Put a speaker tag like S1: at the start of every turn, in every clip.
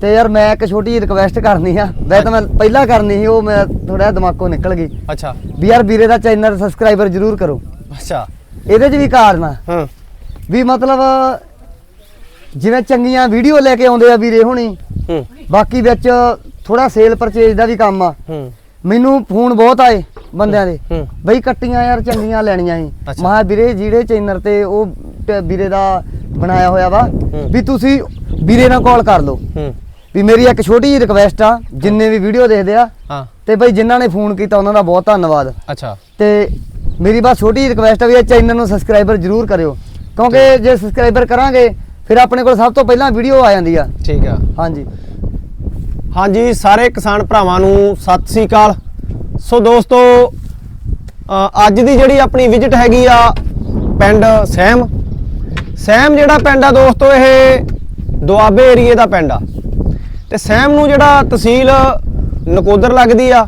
S1: ਤੇ ਯਾਰ ਮੈਂ ਇੱਕ ਛੋਟੀ ਜਿਹੀ ਰਿਕਵੈਸਟ ਕਰਨੀ ਆ। ਵੈਸੇ ਤਾਂ ਮੈਂ ਪਹਿਲਾਂ ਕਰਨੀ ਸੀ ਉਹ ਮੈਂ ਥੋੜਾ ਦਿਮਾਗੋਂ ਨਿਕਲ ਗਈ।
S2: ਅੱਛਾ।
S1: ਵੀ ਯਾਰ ਵੀਰੇ ਦਾ ਚੈਨਲ ਸਬਸਕ੍ਰਾਈਬਰ ਜ਼ਰੂਰ ਕਰੋ।
S2: ਅੱਛਾ।
S1: ਇਹਦੇ 'ਚ ਵੀ ਕਾਰਨ ਆ।
S2: ਹਾਂ।
S1: ਵੀ ਮਤਲਬ ਜਿਵੇਂ ਚੰਗੀਆਂ ਵੀਡੀਓ ਲੈ ਕੇ ਆਉਂਦੇ ਆ ਵੀਰੇ ਹੁਣੀ
S2: ਹੂੰ।
S1: ਬਾਕੀ ਵਿੱਚ ਥੋੜਾ ਸੇਲ ਪਰਚੇਜ ਦਾ ਵੀ ਕੰਮ ਆ।
S2: ਹੂੰ।
S1: ਮੈਨੂੰ ਫੋਨ ਬਹੁਤ ਆਏ ਬੰਦਿਆਂ ਦੇ। ਬਈ ਕੱਟੀਆਂ ਯਾਰ ਚੰਗੀਆਂ ਲੈਣੀਆਂ ਸੀ। ਮਹਾ ਵੀਰੇ ਜਿਹੜੇ ਚੈਨਲ ਤੇ ਉਹ ਵੀਰੇ ਦਾ ਬਣਾਇਆ ਹੋਇਆ ਵਾ। ਵੀ ਤੁਸੀਂ ਵੀਰੇ ਨਾਲ ਕਾਲ ਕਰ ਲਓ।
S2: ਹੂੰ।
S1: ਵੀ ਮੇਰੀ ਇੱਕ ਛੋਟੀ ਜਿਹੀ ਰਿਕਵੈਸਟ ਆ ਜਿੰਨੇ ਵੀ ਵੀਡੀਓ ਦੇਖਦੇ ਆ
S2: ਹਾਂ।
S1: ਤੇ ਬਈ ਜਿਨ੍ਹਾਂ ਨੇ ਫੋਨ ਕੀਤਾ ਉਹਨਾਂ ਦਾ ਬਹੁਤ ਧੰਨਵਾਦ।
S2: ਅੱਛਾ।
S1: ਤੇ ਮੇਰੀ ਬਸ ਛੋਟੀ ਜਿਹੀ ਰਿਕਵੈਸਟ ਆ ਵੀ ਇਹ ਚੈਨਲ ਨੂੰ ਸਬਸਕ੍ਰਾਈਬਰ ਜ਼ਰੂਰ ਕਰਿਓ। ਕਿਉਂਕਿ ਜੇ ਸਬਸਕ੍ਰਾਈਬਰ ਕਰਾਂਗੇ ਫਿਰ ਆਪਣੇ ਕੋਲ ਸਭ ਤੋਂ ਪਹਿਲਾਂ ਵੀਡੀਓ ਆ ਜਾਂਦੀ ਆ।
S2: ਠੀਕ ਆ।
S1: ਹਾਂਜੀ।
S2: ਹਾਂਜੀ ਸਾਰੇ ਕਿਸਾਨ ਭਰਾਵਾਂ ਨੂੰ ਸਤਿ ਸ੍ਰੀ ਅਕਾਲ। ਸੋ ਦੋਸਤੋ ਅੱਜ ਦੀ ਜਿਹੜੀ ਆਪਣੀ ਵਿਜ਼ਿਟ ਹੈਗੀ ਆ ਪਿੰਡ ਸਹਿਮ। ਸਹਿਮ ਜਿਹੜਾ ਪਿੰਡ ਆ ਦੋਸਤੋ ਇਹ ਦੁਆਬੇ ਏਰੀਏ ਦਾ ਪਿੰਡ ਆ। ਤੇ ਸਹਿਮ ਨੂੰ ਜਿਹੜਾ ਤਹਿਸੀਲ ਨਕੋਦਰ ਲੱਗਦੀ ਆ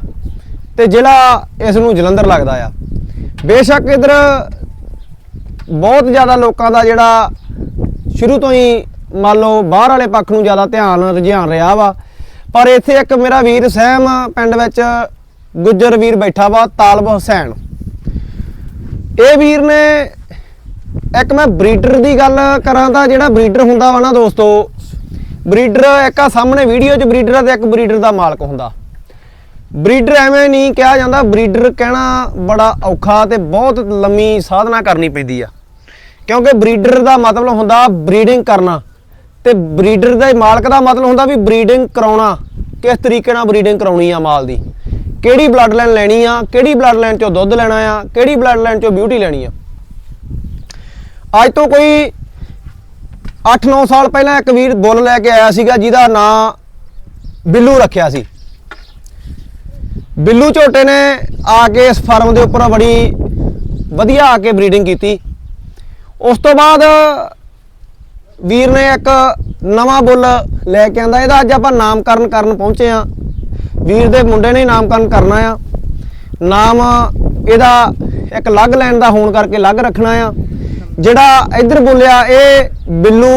S2: ਤੇ ਜ਼ਿਲ੍ਹਾ ਇਸ ਨੂੰ ਜਲੰਧਰ ਲੱਗਦਾ ਆ। ਬੇਸ਼ੱਕ ਇਧਰ ਬਹੁਤ ਜ਼ਿਆਦਾ ਲੋਕਾਂ ਦਾ ਜਿਹੜਾ ਸ਼ੁਰੂ ਤੋਂ ਹੀ ਮੰਨ ਲਓ ਬਾਹਰ ਵਾਲੇ ਪੱਖ ਨੂੰ ਜ਼ਿਆਦਾ ਧਿਆਨ, ਰੁਝਾਨ ਰਿਹਾ ਵਾ। ਪਰ ਇੱਥੇ ਇੱਕ ਮੇਰਾ ਵੀਰ ਸਹਿਮ ਪਿੰਡ ਵਿੱਚ ਗੁੱਜਰ ਵੀਰ ਬੈਠਾ ਵਾ, ਤਾਲਬ ਹੁਸੈਨ। ਇਹ ਵੀਰ ਨੇ ਇੱਕ ਮੈਂ ਬਰੀਡਰ ਦੀ ਗੱਲ ਕਰਾਂ ਤਾਂ ਜਿਹੜਾ ਬਰੀਡਰ ਹੁੰਦਾ ਵਾ ਨਾ ਦੋਸਤੋ ਬਰੀਡਰ ਇੱਕ ਆ ਸਾਹਮਣੇ ਵੀਡੀਓ 'ਚ ਬਰੀਡਰ ਆ ਤੇ ਇੱਕ ਬਰੀਡਰ ਦਾ ਮਾਲਕ ਹੁੰਦਾ। ਬਰੀਡਰ ਐਵੇਂ ਨਹੀਂ ਕਿਹਾ ਜਾਂਦਾ, ਬਰੀਡਰ ਕਹਿਣਾ ਬੜਾ ਔਖਾ ਤੇ ਬਹੁਤ ਲੰਮੀ ਸਾਧਨਾ ਕਰਨੀ ਪੈਂਦੀ ਆ। ਕਿਉਂਕਿ ਬਰੀਡਰ ਦਾ ਮਤਲਬ ਹੁੰਦਾ ਬਰੀਡਿੰਗ ਕਰਨਾ ਤੇ ਬਰੀਡਰ ਦਾ ਮਾਲਕ ਦਾ ਮਤਲਬ ਹੁੰਦਾ ਵੀ ਬਰੀਡਿੰਗ ਕਰਾਉਣਾ, ਕਿਸ ਤਰੀਕੇ ਨਾਲ ਬਰੀਡਿੰਗ ਕਰਾਉਣੀ ਆ ਮਾਲ ਦੀ। ਕਿਹੜੀ ਬਲੱਡ ਲਾਈਨ ਲੈਣੀ ਆ, ਕਿਹੜੀ ਬਲੱਡ ਲਾਈਨ ਚੋਂ ਦੁੱਧ ਲੈਣਾ ਆ, ਕਿਹੜੀ ਬਲੱਡ ਲਾਈਨ ਚੋਂ ਬਿਊਟੀ ਲੈਣੀ ਆ। ਅੱਜ ਤੋਂ ਕੋਈ 8-9 ਸਾਲ ਪਹਿਲਾਂ ਇੱਕ ਵੀਰ ਬੁੱਲ ਲੈ ਕੇ ਆਇਆ ਸੀਗਾ, ਜਿਹਦਾ ਨਾਂ ਬਿੱਲੂ ਰੱਖਿਆ ਸੀ। ਬਿੱਲੂ ਝੋਟੇ ਨੇ ਆ ਕੇ ਇਸ ਫਾਰਮ ਦੇ ਉੱਪਰ ਬੜੀ ਵਧੀਆ ਆ ਕੇ ਬਰੀਡਿੰਗ ਕੀਤੀ। ਉਸ ਤੋਂ ਬਾਅਦ ਵੀਰ ਨੇ ਇੱਕ ਨਵਾਂ ਬੁੱਲ ਲੈ ਕੇ ਆਂਦਾ, ਇਹਦਾ ਅੱਜ ਆਪਾਂ ਨਾਮਕਰਨ ਕਰਨ ਪਹੁੰਚੇ ਆ। ਵੀਰ ਦੇ ਮੁੰਡੇ ਨੇ ਨਾਮਕਰਨ ਕਰਨਾ ਆ। ਨਾਮ ਇਹਦਾ ਇੱਕ ਅਲੱਗ ਲੈਣ ਦਾ ਹੋਣ ਕਰਕੇ ਅਲੱਗ ਰੱਖਣਾ ਆ। ਜਿਹੜਾ ਇੱਧਰ ਬੋਲਿਆ ਇਹ ਬਿੱਲੂ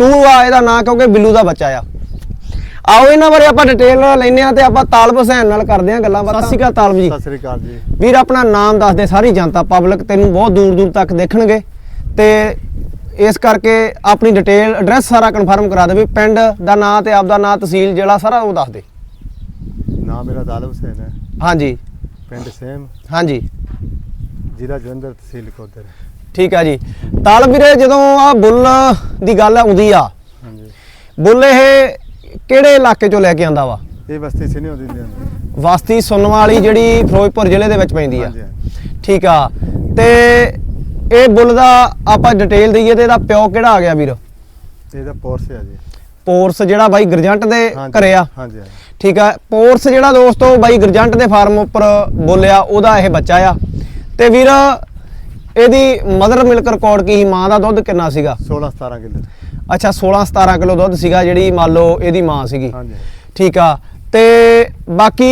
S2: 2 ਆ ਇਹਦਾ ਨਾਂ ਕਿਉਂਕਿ ਬਿੱਲੂ ਦਾ ਬੱਚਾ ਆ। ਆਓ ਇਹਨਾਂ ਬਾਰੇ ਆਪਾਂ ਡਿਟੇਲ ਲੈਨੇ ਆ ਤੇ ਆਪਾਂ ਤਾਲਬ ਹੁਸੈਨ ਨਾਲ ਕਰਦੇ ਆ ਗੱਲਾਂ ਬਾਤਾਂ। ਸਤਿ ਸ਼੍ਰੀ ਅਕਾਲ ਤਾਲਬ ਜੀ।
S3: ਸਤਿ ਸ੍ਰੀ ਅਕਾਲ ਜੀ।
S2: ਵੀਰ ਆਪਣਾ ਨਾਮ ਦੱਸ ਦੇ ਸਾਰੀ ਜਨਤਾ ਪਬਲਿਕ ਤੈਨੂੰ ਬਹੁਤ ਦੂਰ ਦੂਰ ਤੱਕ ਦੇਖਣਗੇ। ਤੇ ਇਸ ਕਰਕੇ ਆਪਣੀ ਡਿਟੇਲ ਐਡਰੈਸ ਸਾਰਾ ਕਨਫਰਮ ਕਰਾ ਦੇ ਵੀ ਪਿੰਡ ਦਾ ਨਾਂ ਤੇ ਆਪਦਾ ਨਾਂ ਤਹਿਸੀਲ ਜਿਹੜਾ ਸਾਰਾ ਉਹ ਦੱਸ ਦੇ।
S3: ਨਾਮ ਮੇਰਾ ਤਾਲਬ ਹੁਸੈਨ ਹੈ।
S2: ਹਾਂਜੀ।
S3: ਪਿੰਡ ਸੇਮ।
S2: ਹਾਂਜੀ।
S3: ਜ਼ਿਲ੍ਹਾ ਜਲੰਧਰ ਤਹਿਸੀਲ ਕੋਦਰ
S2: ਠੀਕ ਆ ਜੀ। ਤਾਲਬ ਵੀਰੇ ਜਦੋਂ ਆ ਬੁੱਲ ਦੀ ਗੱਲ ਆਉਂਦੀ ਆ
S3: ਹਾਂਜੀ।
S2: ਬੁੱਲ ਇਹ ਕਿਹੜੇ ਇਲਾਕੇ ਚੋਂ ਲੈ ਕੇ ਆਂਦਾ ਵਾ?
S3: ਇਹ ਬਸਤੀ ਸੀ ਨਹੀਂ ਹੁੰਦੀ ਜਾਂਦੀ
S2: ਵਸਤੀ ਸੁਣਨ ਵਾਲੀ ਜਿਹੜੀ ਫਿਰੋਜ਼ਪੁਰ ਜ਼ਿਲ੍ਹੇ ਦੇ ਵਿੱਚ ਪੈਂਦੀ ਆ।
S3: ਹਾਂਜੀ।
S2: ਠੀਕ ਆ। ਤੇ ਇਹ ਬੁੱਲ ਦਾ ਆਪਾਂ ਡਿਟੇਲ ਦਈਏ ਤੇ ਇਹਦਾ ਪਿਓ ਕਿਹੜਾ ਆ ਗਿਆ ਵੀਰ?
S3: ਇਹਦਾ ਪੋਰਸ ਹੈ ਜੀ।
S2: ਪੋਰਸ ਜਿਹੜਾ ਬਾਈ ਗਰਜੰਟ ਦੇ
S3: ਹਾਂਜੀ,
S2: ਘਰੇ ਆ।
S3: ਹਾਂਜੀ ਹਾਂਜੀ।
S2: ਠੀਕ ਆ। ਪੋਰਸ ਜਿਹੜਾ ਦੋਸਤੋ ਬਾਈ ਗਰਜੰਟ ਦੇ ਫਾਰਮ ਉੱਪਰ ਬੋਲਿਆ ਉਹਦਾ ਇਹ ਬੱਚਾ ਆ। ਤੇ ਵੀਰ ਇਹਦੀ ਮਦਰ ਮਿਲਕ ਰਿਕਾਰਡ ਕੀ ਸੀ? ਮਾਂ ਦਾ ਦੁੱਧ ਕਿੰਨਾ ਸੀਗਾ?
S3: 16 17 ਕਿਲੋ।
S2: ਅੱਛਾ 16 17 ਕਿਲੋ ਦੁੱਧ ਸੀਗਾ ਜਿਹੜੀ ਮੰਨ ਲਓ ਇਹਦੀ ਮਾਂ ਸੀਗੀ।
S3: ਹਾਂਜੀ।
S2: ਠੀਕ ਆ। ਤੇ ਬਾਕੀ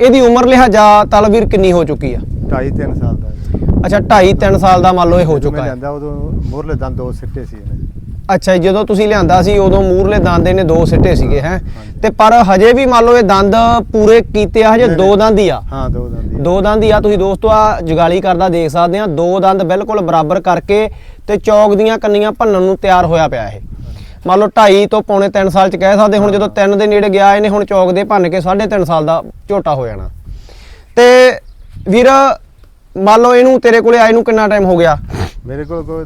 S2: ਇਹਦੀ ਉਮਰ ਲਿਹਾਜ਼ਾ ਤਲਵੀਰ ਕਿੰਨੀ ਹੋ ਚੁੱਕੀ ਆ?
S3: 2.5 3 ਸਾਲ ਦਾ। ਹੈ।
S2: ਅੱਛਾ 2.5 3 ਸਾਲ ਦਾ ਮੰਨ ਲਓ ਇਹ ਹੋ
S3: ਜਦੋਂ ਮੈਂ
S2: ਚੁੱਕਾ ਹੈ।
S3: ਲਿਆਂਦਾ ਉਦੋਂ ਮੋਰਲੇ ਦੰਦ ਦੋ ਸਿੱਟੇ ਸੀ ਇਹਨੇ।
S2: ਅੱਛਾ ਜੀ, ਜਦੋਂ ਤੁਸੀਂ ਲਿਆਂਦਾ ਸੀ ਉਦੋਂ ਮੂਰਲੇ ਦੰਦ ਇਹਨੇ ਦੋ ਸਿੱਟੇ ਸੀਗੇ ਹੈ। ਤੇ ਪਰ ਹਜੇ ਵੀ ਮੰਨ ਲਓ ਇਹ ਦੰਦ ਪੂਰੇ ਕੀਤੇ ਆ ਹਜੇ ਦੋ। ਦੰਦ ਹੀ ਆ
S3: ਹਾਂ ਦੋ ਦੰਦ ਹੀ।
S2: ਦੋ ਦੰਦ ਹੀ ਆ ਤੁਸੀਂ ਦੋਸਤੋ ਆ ਜਗਾਲੀ ਕਰਦਾ ਦੇਖ ਸਕਦੇ ਆ ਦੋ ਦੰਦ ਬਿਲਕੁਲ ਬਰਾਬਰ ਕਰਕੇ ਤੇ ਚੌਕ ਦੀਆਂ ਕੰਨੀਆਂ ਭੰਨਣ ਨੂੰ ਤਿਆਰ ਹੋਇਆ ਪਿਆ ਇਹ ਮੰਨ ਲਓ 2.5 ਤੋਂ ਪੌਣੇ 3 ਸਾਲ ਚ ਕਹਿ ਸਕਦੇ ਹੁਣ ਜਦੋਂ 3 ਦੇ ਨੇੜੇ ਗਿਆ ਇਹਨੇ ਹੁਣ ਚੌਕ ਦੇ ਭੰਨ ਕੇ 3.5 ਸਾਲ ਦਾ ਝੋਟਾ ਹੋ ਜਾਣਾ ਤੇ ਵੀਰ ਮੰਨ ਲਓ ਇਹਨੂੰ ਤੇਰੇ ਕੋਲੇ ਆਏ ਨੂੰ ਕਿੰਨਾ ਟਾਈਮ ਹੋ ਗਿਆ
S3: ਮੇਰੇ ਕੋਲ ਕੋਈ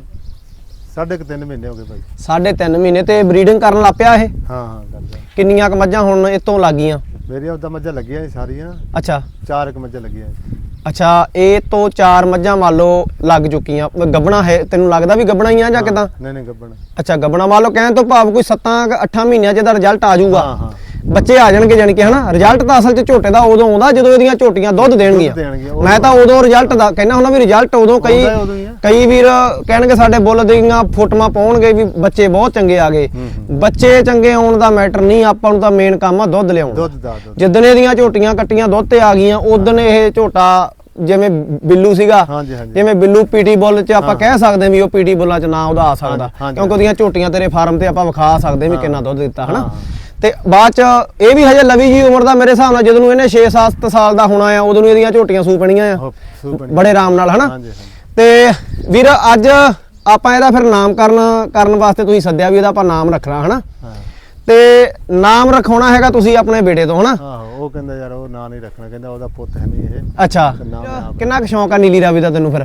S3: ਸਾਢੇ ਕੁ ਤਿੰਨ ਮਹੀਨੇ ਹੋ ਗਏ ਭਾਈ।
S2: ਸਾਢੇ ਤਿੰਨ ਮਹੀਨੇ ਤੇ ਬਰੀਡਿੰਗ ਕਰਨ ਲੱਗ ਪਿਆ ਇਹ?
S3: ਹਾਂ ਹਾਂ ਕਰਦਾ
S2: ਕਿੰਨੀਆਂ ਕ ਮੱਝਾਂ ਹੁਣ ਇਹ ਤੋਂ ਲੱਗੀਆਂ
S3: ਮੇਰੀ ਉਹਦਾ ਮੱਝਾਂ ਲੱਗੀਆਂ ਸੀ ਸਾਰੀਆਂ।
S2: ਅੱਛਾ।
S3: ਚਾਰ ਇੱਕ ਮੱਝਾਂ ਲੱਗੀਆਂ ਸੀ।
S2: ਅੱਛਾ ਇਹ ਤੋਂ ਚਾਰ ਮੱਝਾਂ ਮੰਨ ਲਓ ਲੱਗ ਚੁੱਕੀਆਂ। ਗੱਬਣਾ ਹੈ ਤੈਨੂੰ ਲੱਗਦਾ ਵੀ ਗੱਬਣਾ ਹੀ ਆ ਜਾਂ ਕਿਦਾਂ?
S3: ਨਹੀਂ ਨਹੀਂ ਗੱਬਣ
S2: ਅੱਛਾ ਗੱਬਣਾ ਮੰਨ ਲਓ ਕਹਿਣ ਤੋਂ ਭਾਵ ਕੋਈ 7-8 ਮਹੀਨਿਆਂ ਚ ਇਹਦਾ ਰਿਜ਼ਲਟ ਆ ਜਾਊਗਾ।
S3: ਹਾਂ, ਹਾਂ।
S2: ਬੱਚੇ ਆ ਜਾਣਗੇ ਜਾਣੀ ਕਿ ਹਨਾ ਰਿਜ਼ਲਟ ਤਾਂ ਅਸਲ ਚ ਝੋਟੇ ਦਾ ਉਦੋਂ ਆਉਂਦਾ ਜਦੋਂ ਇਹਦੀਆਂ ਝੋਟੀਆਂ ਦੁੱਧ ਦੇਣਗੀਆਂ ਮੈਂ ਤਾਂ ਉਦੋਂ ਰਿਜ਼ਲਟ ਦਾ ਕਹਿਣਾ ਹੁੰਦਾ ਵੀ ਰਿਜ਼ਲਟ ਉਦੋਂ ਕਈ। ਕਈ ਵੀਰ ਕਹਿਣਗੇ ਸਾਡੇ ਬੁੱਲ ਦੀਆਂ ਫੋਟੋਆਂ ਪਾਉਣਗੇ ਵੀ ਬੱਚੇ ਬਹੁਤ ਚੰਗੇ ਆ ਗਏ ਬੱਚੇ ਚੰਗੇ ਆਉਣ ਦਾ ਮੈਟਰ ਨਹੀਂ ਆਪਾਂ ਨੂੰ ਤਾਂ ਮੇਨ ਕੰਮ ਆ ਦੁੱਧ ਲਿਆਉਣ ਜਿੱਦਣ ਇਹਦੀਆਂ ਝੋਟੀਆਂ ਕੱਟੀਆਂ ਦੁੱਧ ਤੇ ਆ ਗਈਆਂ ਉਦੋਂ ਇਹ ਝੋਟਾ ਜਿਵੇਂ ਬਿੱਲੂ ਸੀਗਾ। ਜਿਵੇਂ ਬਿੱਲੂ ਪੀਟੀ ਬੁੱਲ ਚ ਆਪਾਂ। ਕਹਿ ਸਕਦੇ ਵੀ ਉਹ ਪੀਟੀ ਬੁੱਲਾਂ ਚ ਨਾਂ ਉਹਦਾ ਆ ਸਕਦਾ। ਕਿਉਂਕਿ ਉਹਦੀਆਂ ਝੋਟੀਆਂ ਤੇਰੇ ਫਾਰਮ ਤੇ ਆਪਾਂ ਵਿਖਾ ਸਕਦੇ ਵੀ। ਕਿੰਨਾ ਦੁੱਧ ਦਿੱਤਾ ਹਨਾ। ਤੇ ਬਾਅਦ ਚ ਇਹ ਵੀ ਹਜੇ ਲਵੀ ਜੀ ਉਮਰ ਦਾ ਮੇਰੇ ਹਿਸਾਬ ਨਾਲ ਜਦੋਂ ਨੂੰ ਇਹਨੇ 6-7 ਸਾਲ ਦਾ ਹੋਣਾ ਆ ਉਦੋਂ ਨੂੰ ਇਹਦੀਆਂ ਝੋਟੀਆਂ ਸੂ ਪਣੀਆਂ ਆ। ਬੜੇ ਆਰਾਮ ਨਾਲ ਹਨਾ? ਤੇ ਵੀਰ ਅੱਜ ਆਪਾਂ ਇਹਦਾ ਫਿਰ ਨਾਮਕਰਨ ਕਰਨ ਵਾਸਤੇ ਤੁਸੀਂ ਸੱਦਿਆ ਵੀ ਇਹਦਾ ਆਪਾਂ ਨਾਮ ਰੱਖਣਾ ਹਨਾ? ਤੇ ਨਾਮ ਰਖਾਉਣਾ ਹੈਗਾ ਤੁਸੀਂ ਆਪਣੇ ਬੇਟੇ ਤੋਂ ਹਨਾ?
S3: ਆਹੋ ਉਹ ਕਹਿੰਦਾ ਯਾਰ ਉਹ ਨਾਂ ਨਹੀਂ ਰੱਖਣਾ ਕਹਿੰਦਾ ਉਹਦਾ ਪੁੱਤ ਹੈ ਨਹੀਂ ਇਹ।
S2: ਅੱਛਾ। ਕਿੰਨਾ ਕੁ ਸ਼ੌਂਕ ਆ ਨੀਲੀ ਰਾਵੀ ਦਾ ਤੈਨੂੰ ਫਿਰ?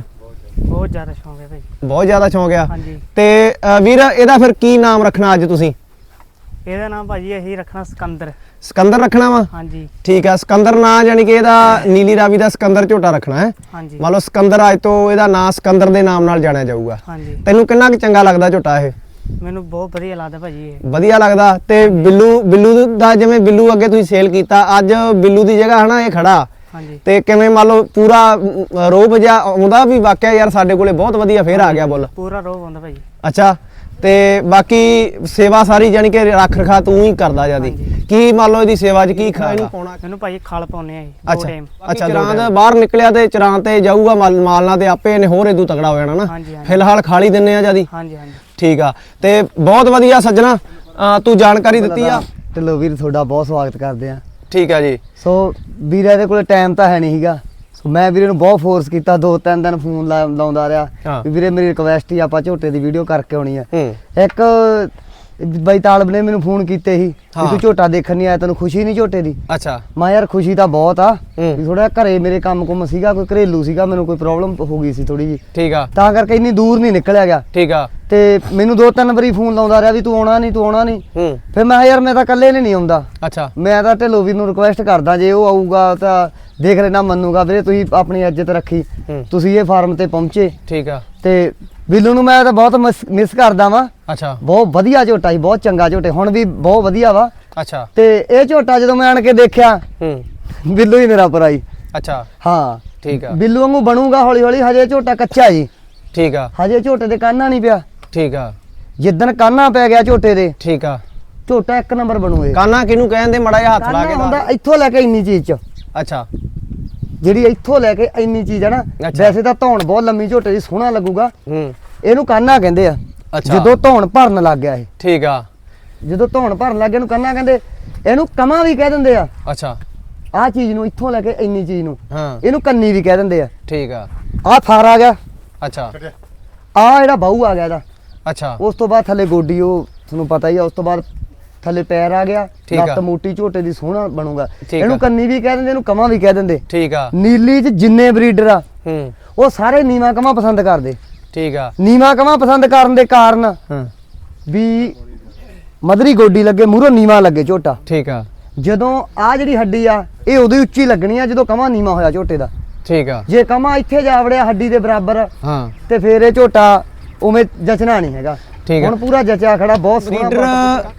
S4: ਬਹੁਤ ਜ਼ਿਆਦਾ ਸ਼ੌਂਕ ਹੈ ਭਾਈ।
S2: ਬਹੁਤ ਜ਼ਿਆਦਾ ਸ਼ੌਂਕ ਆ।
S4: ਹਾਂਜੀ।
S2: ਤੇ ਵੀਰ ਇਹਦਾ ਫਿਰ ਕੀ ਨਾਮ ਰੱਖਣਾ ਅੱਜ ਤੁਸੀਂ?
S4: ਇਹਦਾ ਨਾਮ ਭਾਜੀ ਅਸੀਂ ਰੱਖਣਾ ਸਿਕੰਦਰ।
S2: ਸਿਕੰਦਰ ਰੱਖਣਾ ਵਾ?
S4: ਹਾਂਜੀ।
S2: ਠੀਕ ਆ ਸਿਕੰਦਰ ਨਾਂ ਜਾਨੀ ਕਿ ਇਹਦਾ ਨੀਲੀ ਰਾਵੀ ਦਾ ਸਿਕੰਦਰ ਝੋਟਾ ਰੱਖਣਾ ਹੈ।
S4: ਹਾਂਜੀ।
S2: ਮੰਨ ਲਓ ਸਿਕੰਦਰ ਅੱਜ ਤੋਂ ਇਹਦਾ ਨਾਂ ਸਿਕੰਦਰ ਦੇ ਨਾਮ ਨਾਲ ਜਾਣਿਆ ਜਾਊਗਾ।
S4: ਹਾਂਜੀ।
S2: ਤੈਨੂੰ ਕਿੰਨਾ ਕੁ ਚੰਗਾ ਲੱਗਦਾ ਝੋਟਾ ਇਹ?
S4: ਮੈਨੂੰ ਬਹੁਤ ਵਧੀਆ ਲੱਗਦਾ ਭਾਜੀ ਇਹ।
S2: ਵਧੀਆ ਲੱਗਦਾ। ਤੇ ਬਿੱਲੂ ਬਿੱਲੂ ਦਾ ਜਿਵੇਂ ਬਿੱਲੂ ਅੱਗੇ ਤੁਸੀਂ ਸੇਲ ਕੀਤਾ ਅੱਜ ਬਿੱਲੂ ਦੀ ਜਗ੍ਹਾ ਹਨਾ ਇਹ ਖੜਾ।
S4: ਹਾਂਜੀ।
S2: ਤੇ ਕਿਵੇਂ ਮੰਨ ਲਓ ਪੂਰਾ ਰੋਬ ਜਿਹਾ ਆਉਂਦਾ ਵੀ ਵਾਕਿਆ ਯਾਰ ਸਾਡੇ ਕੋਲੇ ਬਹੁਤ ਵਧੀਆ ਫੇਰ ਆ ਗਿਆ ਬੁੱਲ।
S4: ਪੂਰਾ ਰੋਹ ਆਉਂਦਾ ਭਾਜੀ।
S2: ਅੱਛਾ। ਤੇ ਬਾਕੀ ਸੇਵਾ ਸਾਰੀ ਜਾਨੀ ਕਿ ਰੱਖ ਰਖਾ ਤੂੰ ਹੀ ਕਰਦਾ ਜਿਆਦੀ। ਕੀ ਮੰਨ ਲਓ ਇਹਦੀ ਸੇਵਾ 'ਚ ਕੀ ਖਾ ਇਹਨੂੰ
S4: ਭਾਜੀ ਖਲ ਪਾਉਨੇ ਆ ਜੀ ਦੋ
S2: ਅੱਛਾ।
S4: ਟਾਈਮ।
S2: ਅੱਛਾ ਚਰਾਂ ਦਾ ਬਾਹਰ ਨਿਕਲਿਆ ਤੇ ਚਰਾਂ ਤੇ ਜਾਊਗਾ ਮਾਲ ਮਾਲਣਾ ਤੇ ਆਪੇ ਇਹਨੇ ਹੋਰ ਇਦੂ ਤਗੜਾ ਹੋ ਜਾਣਾ ਨਾ।
S4: ਹਾਂਜੀ, ਹਾਂਜੀ।
S2: ਫਿਲਹਾਲ ਖਾਲੀ ਦਿੰਨੇ ਆ ਜਿਆਦੀ
S4: ਹਾਂਜੀ ਹਾਂਜੀ।
S2: ਠੀਕ ਆ। ਤੇ ਬਹੁਤ ਵਧੀਆ ਸੱਜਣਾ ਤੂੰ ਜਾਣਕਾਰੀ ਦਿੱਤੀ ਆ।
S1: ਢਿੱਲੋਂ ਵੀਰ ਤੁਹਾਡਾ ਬਹੁਤ ਸਵਾਗਤ ਕਰਦੇ ਆ।
S2: ਠੀਕ ਆ ਜੀ।
S1: ਸੋ ਵੀਰੇ ਦੇ ਕੋਲੇ ਟਾਈਮ ਤਾਂ ਹੈ ਨਹੀਂ ਸੀਗਾ। ਸੋ ਮੈਂ ਵੀਰੇ ਨੂੰ ਬਹੁਤ ਫੋਰਸ ਕੀਤਾ ਦੋ ਤਿੰਨ ਦਿਨ ਫੋਨ ਲਾਉਂਦਾ ਰਿਹਾ। ਵੀ ਵੀਰੇ ਮੇਰੀ ਰਿਕਵੈਸਟ ਹੀ ਆਪਾਂ ਝੋਟੇ ਦੀ ਵੀਡੀਓ ਕਰਕੇ ਆਉਣੀ ਆ।
S2: ਹੂੰ।
S1: ਇੱਕ ਬਾਈ ਤਾਲਬ ਨੇ ਮੈਨੂੰ ਫੋਨ ਕੀਤੇ ਸੀ। ਵੀ ਤੂੰ ਝੋਟਾ ਦੇਖਣ ਨਹੀਂ ਆਇਆ ਤੈਨੂੰ ਖੁਸ਼ੀ ਨਹੀਂ ਝੋਟੇ ਦੀ?
S2: ਅੱਛਾ।
S1: ਮੈਂ ਯਾਰ ਖੁਸ਼ੀ ਤਾਂ ਬਹੁਤ ਆ। ਵੀ ਥੋੜਾ ਘਰੇ ਮੇਰੇ ਕੰਮ ਕੁਮ ਸੀਗਾ ਕੋਈ ਘਰੇਲੂ ਸੀਗਾ ਮੈਨੂੰ ਕੋਈ ਪ੍ਰੋਬਲਮ ਹੋ ਗਈ ਸੀ ਥੋੜੀ ਜੀ
S2: ਠੀਕ ਆ।
S1: ਤਾਂ ਕਰਕੇ ਇੰਨੀ ਦੂਰ ਨਹੀਂ ਨਿਕਲਿਆ ਗਿਆ।
S2: ਠੀਕ ਆ।
S1: ਤੇ ਮੈਨੂੰ ਦੋ ਤਿੰਨ ਵਾਰੀ ਫੋਨ ਲਾਉਂਦਾ ਰਿਹਾ ਵੀ ਤੂੰ ਆਉਣਾ ਨਹੀਂ ਤੂੰ ਆਉਣਾ ਨਹੀਂ ਫਿਰ ਮੈਂ ਕਿਹਾ ਯਾਰ ਮੈਂ ਤਾਂ ਇਕੱਲੇ ਨੇ ਨਹੀਂ ਆਉਂਦਾ।
S2: ਅੱਛਾ।
S1: ਮੈਂ ਤਾਂ ਢਿੱਲੋਂ ਵੀਰ ਨੂੰ ਰਿਕੁਐਸਟ ਕਰਦਾ ਜੇ ਉਹ ਆਊਗਾ ਤਾਂ ਦੇਖ ਲੈਣਾ ਮੰਨੂਗਾ ਵੀਰੇ ਤੁਸੀਂ ਆਪਣੀ ਇੱਜ਼ਤ ਰੱਖੀ।
S2: ਹੂੰ।
S1: ਤੁਸੀਂ ਇਹ ਫਾਰਮ ਤੇ ਪਹੁੰਚੇ।
S2: ਠੀਕ ਆ।
S1: ਤੇ ਬਿੱਲੂ ਨੂੰ ਮੈਂ ਤਾਂ ਬਹੁਤ ਮਿਸ ਕਰਦਾ ਵਾਂ।
S2: ਅੱਛਾ।
S1: ਬਹੁਤ ਵਧੀਆ ਝੋਟਾ ਸੀ ਬਹੁਤ ਚੰਗਾ ਝੋਟੇ ਹੁਣ ਵੀ ਬਹੁਤ ਵਧੀਆ ਵਾ।
S2: ਅੱਛਾ।
S1: ਤੇ ਇਹ ਝੋਟਾ ਜਦੋਂ ਮੈਂ ਆਣ ਕੇ ਦੇਖਿਆ
S2: ਹੂੰ।
S1: ਬਿੱਲੂ ਹੀ ਮੇਰਾ ਪਰਾਈ
S2: ਅੱਛਾ।
S1: ਹਾਂ।
S2: ਠੀਕ ਆ।
S1: ਬਿੱਲੂ ਵਾਂਗੂ ਬਣੂਗਾ ਹੌਲੀ ਹੌਲੀ ਹਜੇ ਝੋਟਾ ਕੱਚਾ ਜੀ।
S2: ਠੀਕ ਆ।
S1: ਹਜੇ ਝੋਟੇ ਦੇ ਕਾਨਾ ਨਹੀਂ ਪਿਆ।
S2: ਠੀਕ ਆ।
S1: ਜਿੱਦਣ ਕਾਨਾ ਪੈ ਗਿਆ ਝੋਟੇ ਦੇ
S2: ਠੀਕ ਆ।
S1: ਝੋਟਾ ਇੱਕ ਨੰਬਰ ਬਣੂ ਇਹ।
S2: ਕਾਨਾ ਕਿਹਨੂੰ ਕਹਿੰਦੇ ਮੜਾ ਜਿਹਾ ਹੱਥ ਲਾ
S1: ਕਾਨਾ
S2: ਕੇ
S1: ਹੁੰਦਾ
S2: ਦੱਸ।
S1: ਇੱਥੋਂ ਲੈ ਕੇ ਇੰਨੀ ਚੀਜ਼ ਚ।
S2: ਅੱਛਾ।
S1: ਜਿਹੜੀ ਇੱਥੋਂ ਲੈ ਕੇ ਇੰਨੀ ਚੀਜ਼ ਹੈ ਨਾ
S2: ਅੱਛਾ।
S1: ਵੈਸੇ ਤਾਂ ਧੌਣ ਬਹੁਤ ਲੰਮੀ ਝੋਟੇ ਦੀ ਸੋਹਣਾ ਲੱਗੂਗਾ।
S2: ਹੂੰ।
S1: ਇਹਨੂੰ ਕਾਨਾ ਕਹਿੰਦੇ ਆ।
S2: ਅੱਛਾ।
S1: ਜਦੋਂ ਧੌਣ ਭਰਨ ਲੱਗ ਗਿਆ ਇਹ।
S2: ਠੀਕ ਆ।
S1: ਜਦੋਂ ਧੌਣ ਭਰਨ ਲੱਗ ਗਿਆ ਇਹਨੂੰ ਕਾਨਾ ਕਹਿੰਦੇ ਇਹਨੂੰ ਕਮਾ ਵੀ ਕਹਿ ਦਿੰਦੇ ਆ।
S2: ਅੱਛਾ।
S1: ਆਹ ਚੀਜ਼ ਨੂੰ ਇੱਥੋਂ ਲੈ ਕੇ ਇੰਨੀ ਚੀਜ਼ ਨੂੰ।
S2: ਹਾਂ।
S1: ਇਹਨੂੰ ਕੰਨੀ ਵੀ ਕਹਿ ਦਿੰਦੇ ਆ।
S2: ਠੀਕ ਆ।
S1: ਆਹ ਥਾਰ ਆ ਗਿਆ।
S2: ਅੱਛਾ।
S1: ਆਹ ਜਿਹੜਾ ਬਾਹੂ ਆ ਗਿਆ ਇਹਦਾ।
S2: ਅੱਛਾ।
S1: ਉਸ ਤੋਂ ਬਾਅਦ ਥੱਲੇ ਗੋਡੀ ਉਹ ਤੁਹਾਨੂੰ ਪਤਾ ਹੀ ਆ ਉਸ ਤੋਂ ਬਾਅਦ ਥੱਲੇ ਪੈਰ ਆ ਗਿਆ
S2: ਠੀਕ ਆ।
S1: ਲੱਤ ਮੋਟੀ ਝੋਟੇ ਦੀ ਸੋਹਣਾ ਬਣੂਗਾ।
S2: ਠੀਕ ਆ।
S1: ਇਹਨੂੰ ਕੰਨੀ ਵੀ ਕਹਿ ਦਿੰਦੇ ਇਹਨੂੰ ਕਮਾ ਵੀ ਕਹਿ ਦਿੰਦੇ।
S2: ਠੀਕ ਆ।
S1: ਨੀਲੀ 'ਚ ਜਿੰਨੇ ਬਰੀਡਰ ਆ
S2: ਹੂੰ।
S1: ਉਹ ਸਾਰੇ ਨੀਵਾ ਕਮਾ ਪਸੰਦ ਕਰਦੇ।
S2: ਠੀਕ ਆ।
S1: ਨੀਵਾ ਕਮਾ ਪਸੰਦ ਕਰਨ ਦੇ ਕਾਰਨ
S2: ਹਾਂ।
S1: ਵੀ ਮਧਰੀ ਗੋਡੀ ਲੱਗੇ ਮੂਹਰੋਂ ਨੀਵਾ ਲੱਗੇ ਝੋਟਾ।
S2: ਠੀਕ ਆ।
S1: ਜਦੋਂ ਆ ਜਿਹੜੀ ਹੱਡੀ ਆ ਇਹ ਉਦੋਂ ਹੀ ਉੱਚੀ ਲੱਗਣੀ ਆ ਜਦੋਂ ਕਮਾ ਨੀਵਾ ਹੋਇਆ ਝੋਟੇ ਦਾ।
S2: ਠੀਕ ਆ।
S1: ਜੇ ਕਮਾ ਇੱਥੇ ਜਾ ਵੜਿਆ ਹੱਡੀ ਦੇ ਬਰਾਬਰ
S2: ਹਾਂ।
S1: ਤੇ ਫੇਰ ਇਹ ਝੋਟਾ ਉਵੇਂ ਜਚਣਾ ਨਹੀਂ ਹੈਗਾ।
S2: ਠੀਕ ਆ।
S1: ਹੁਣ ਪੂਰਾ ਜਚਿਆ ਖੜਾ ਬਹੁਤ ਸੋਹਣਾ
S2: ਬਰੀਡਰ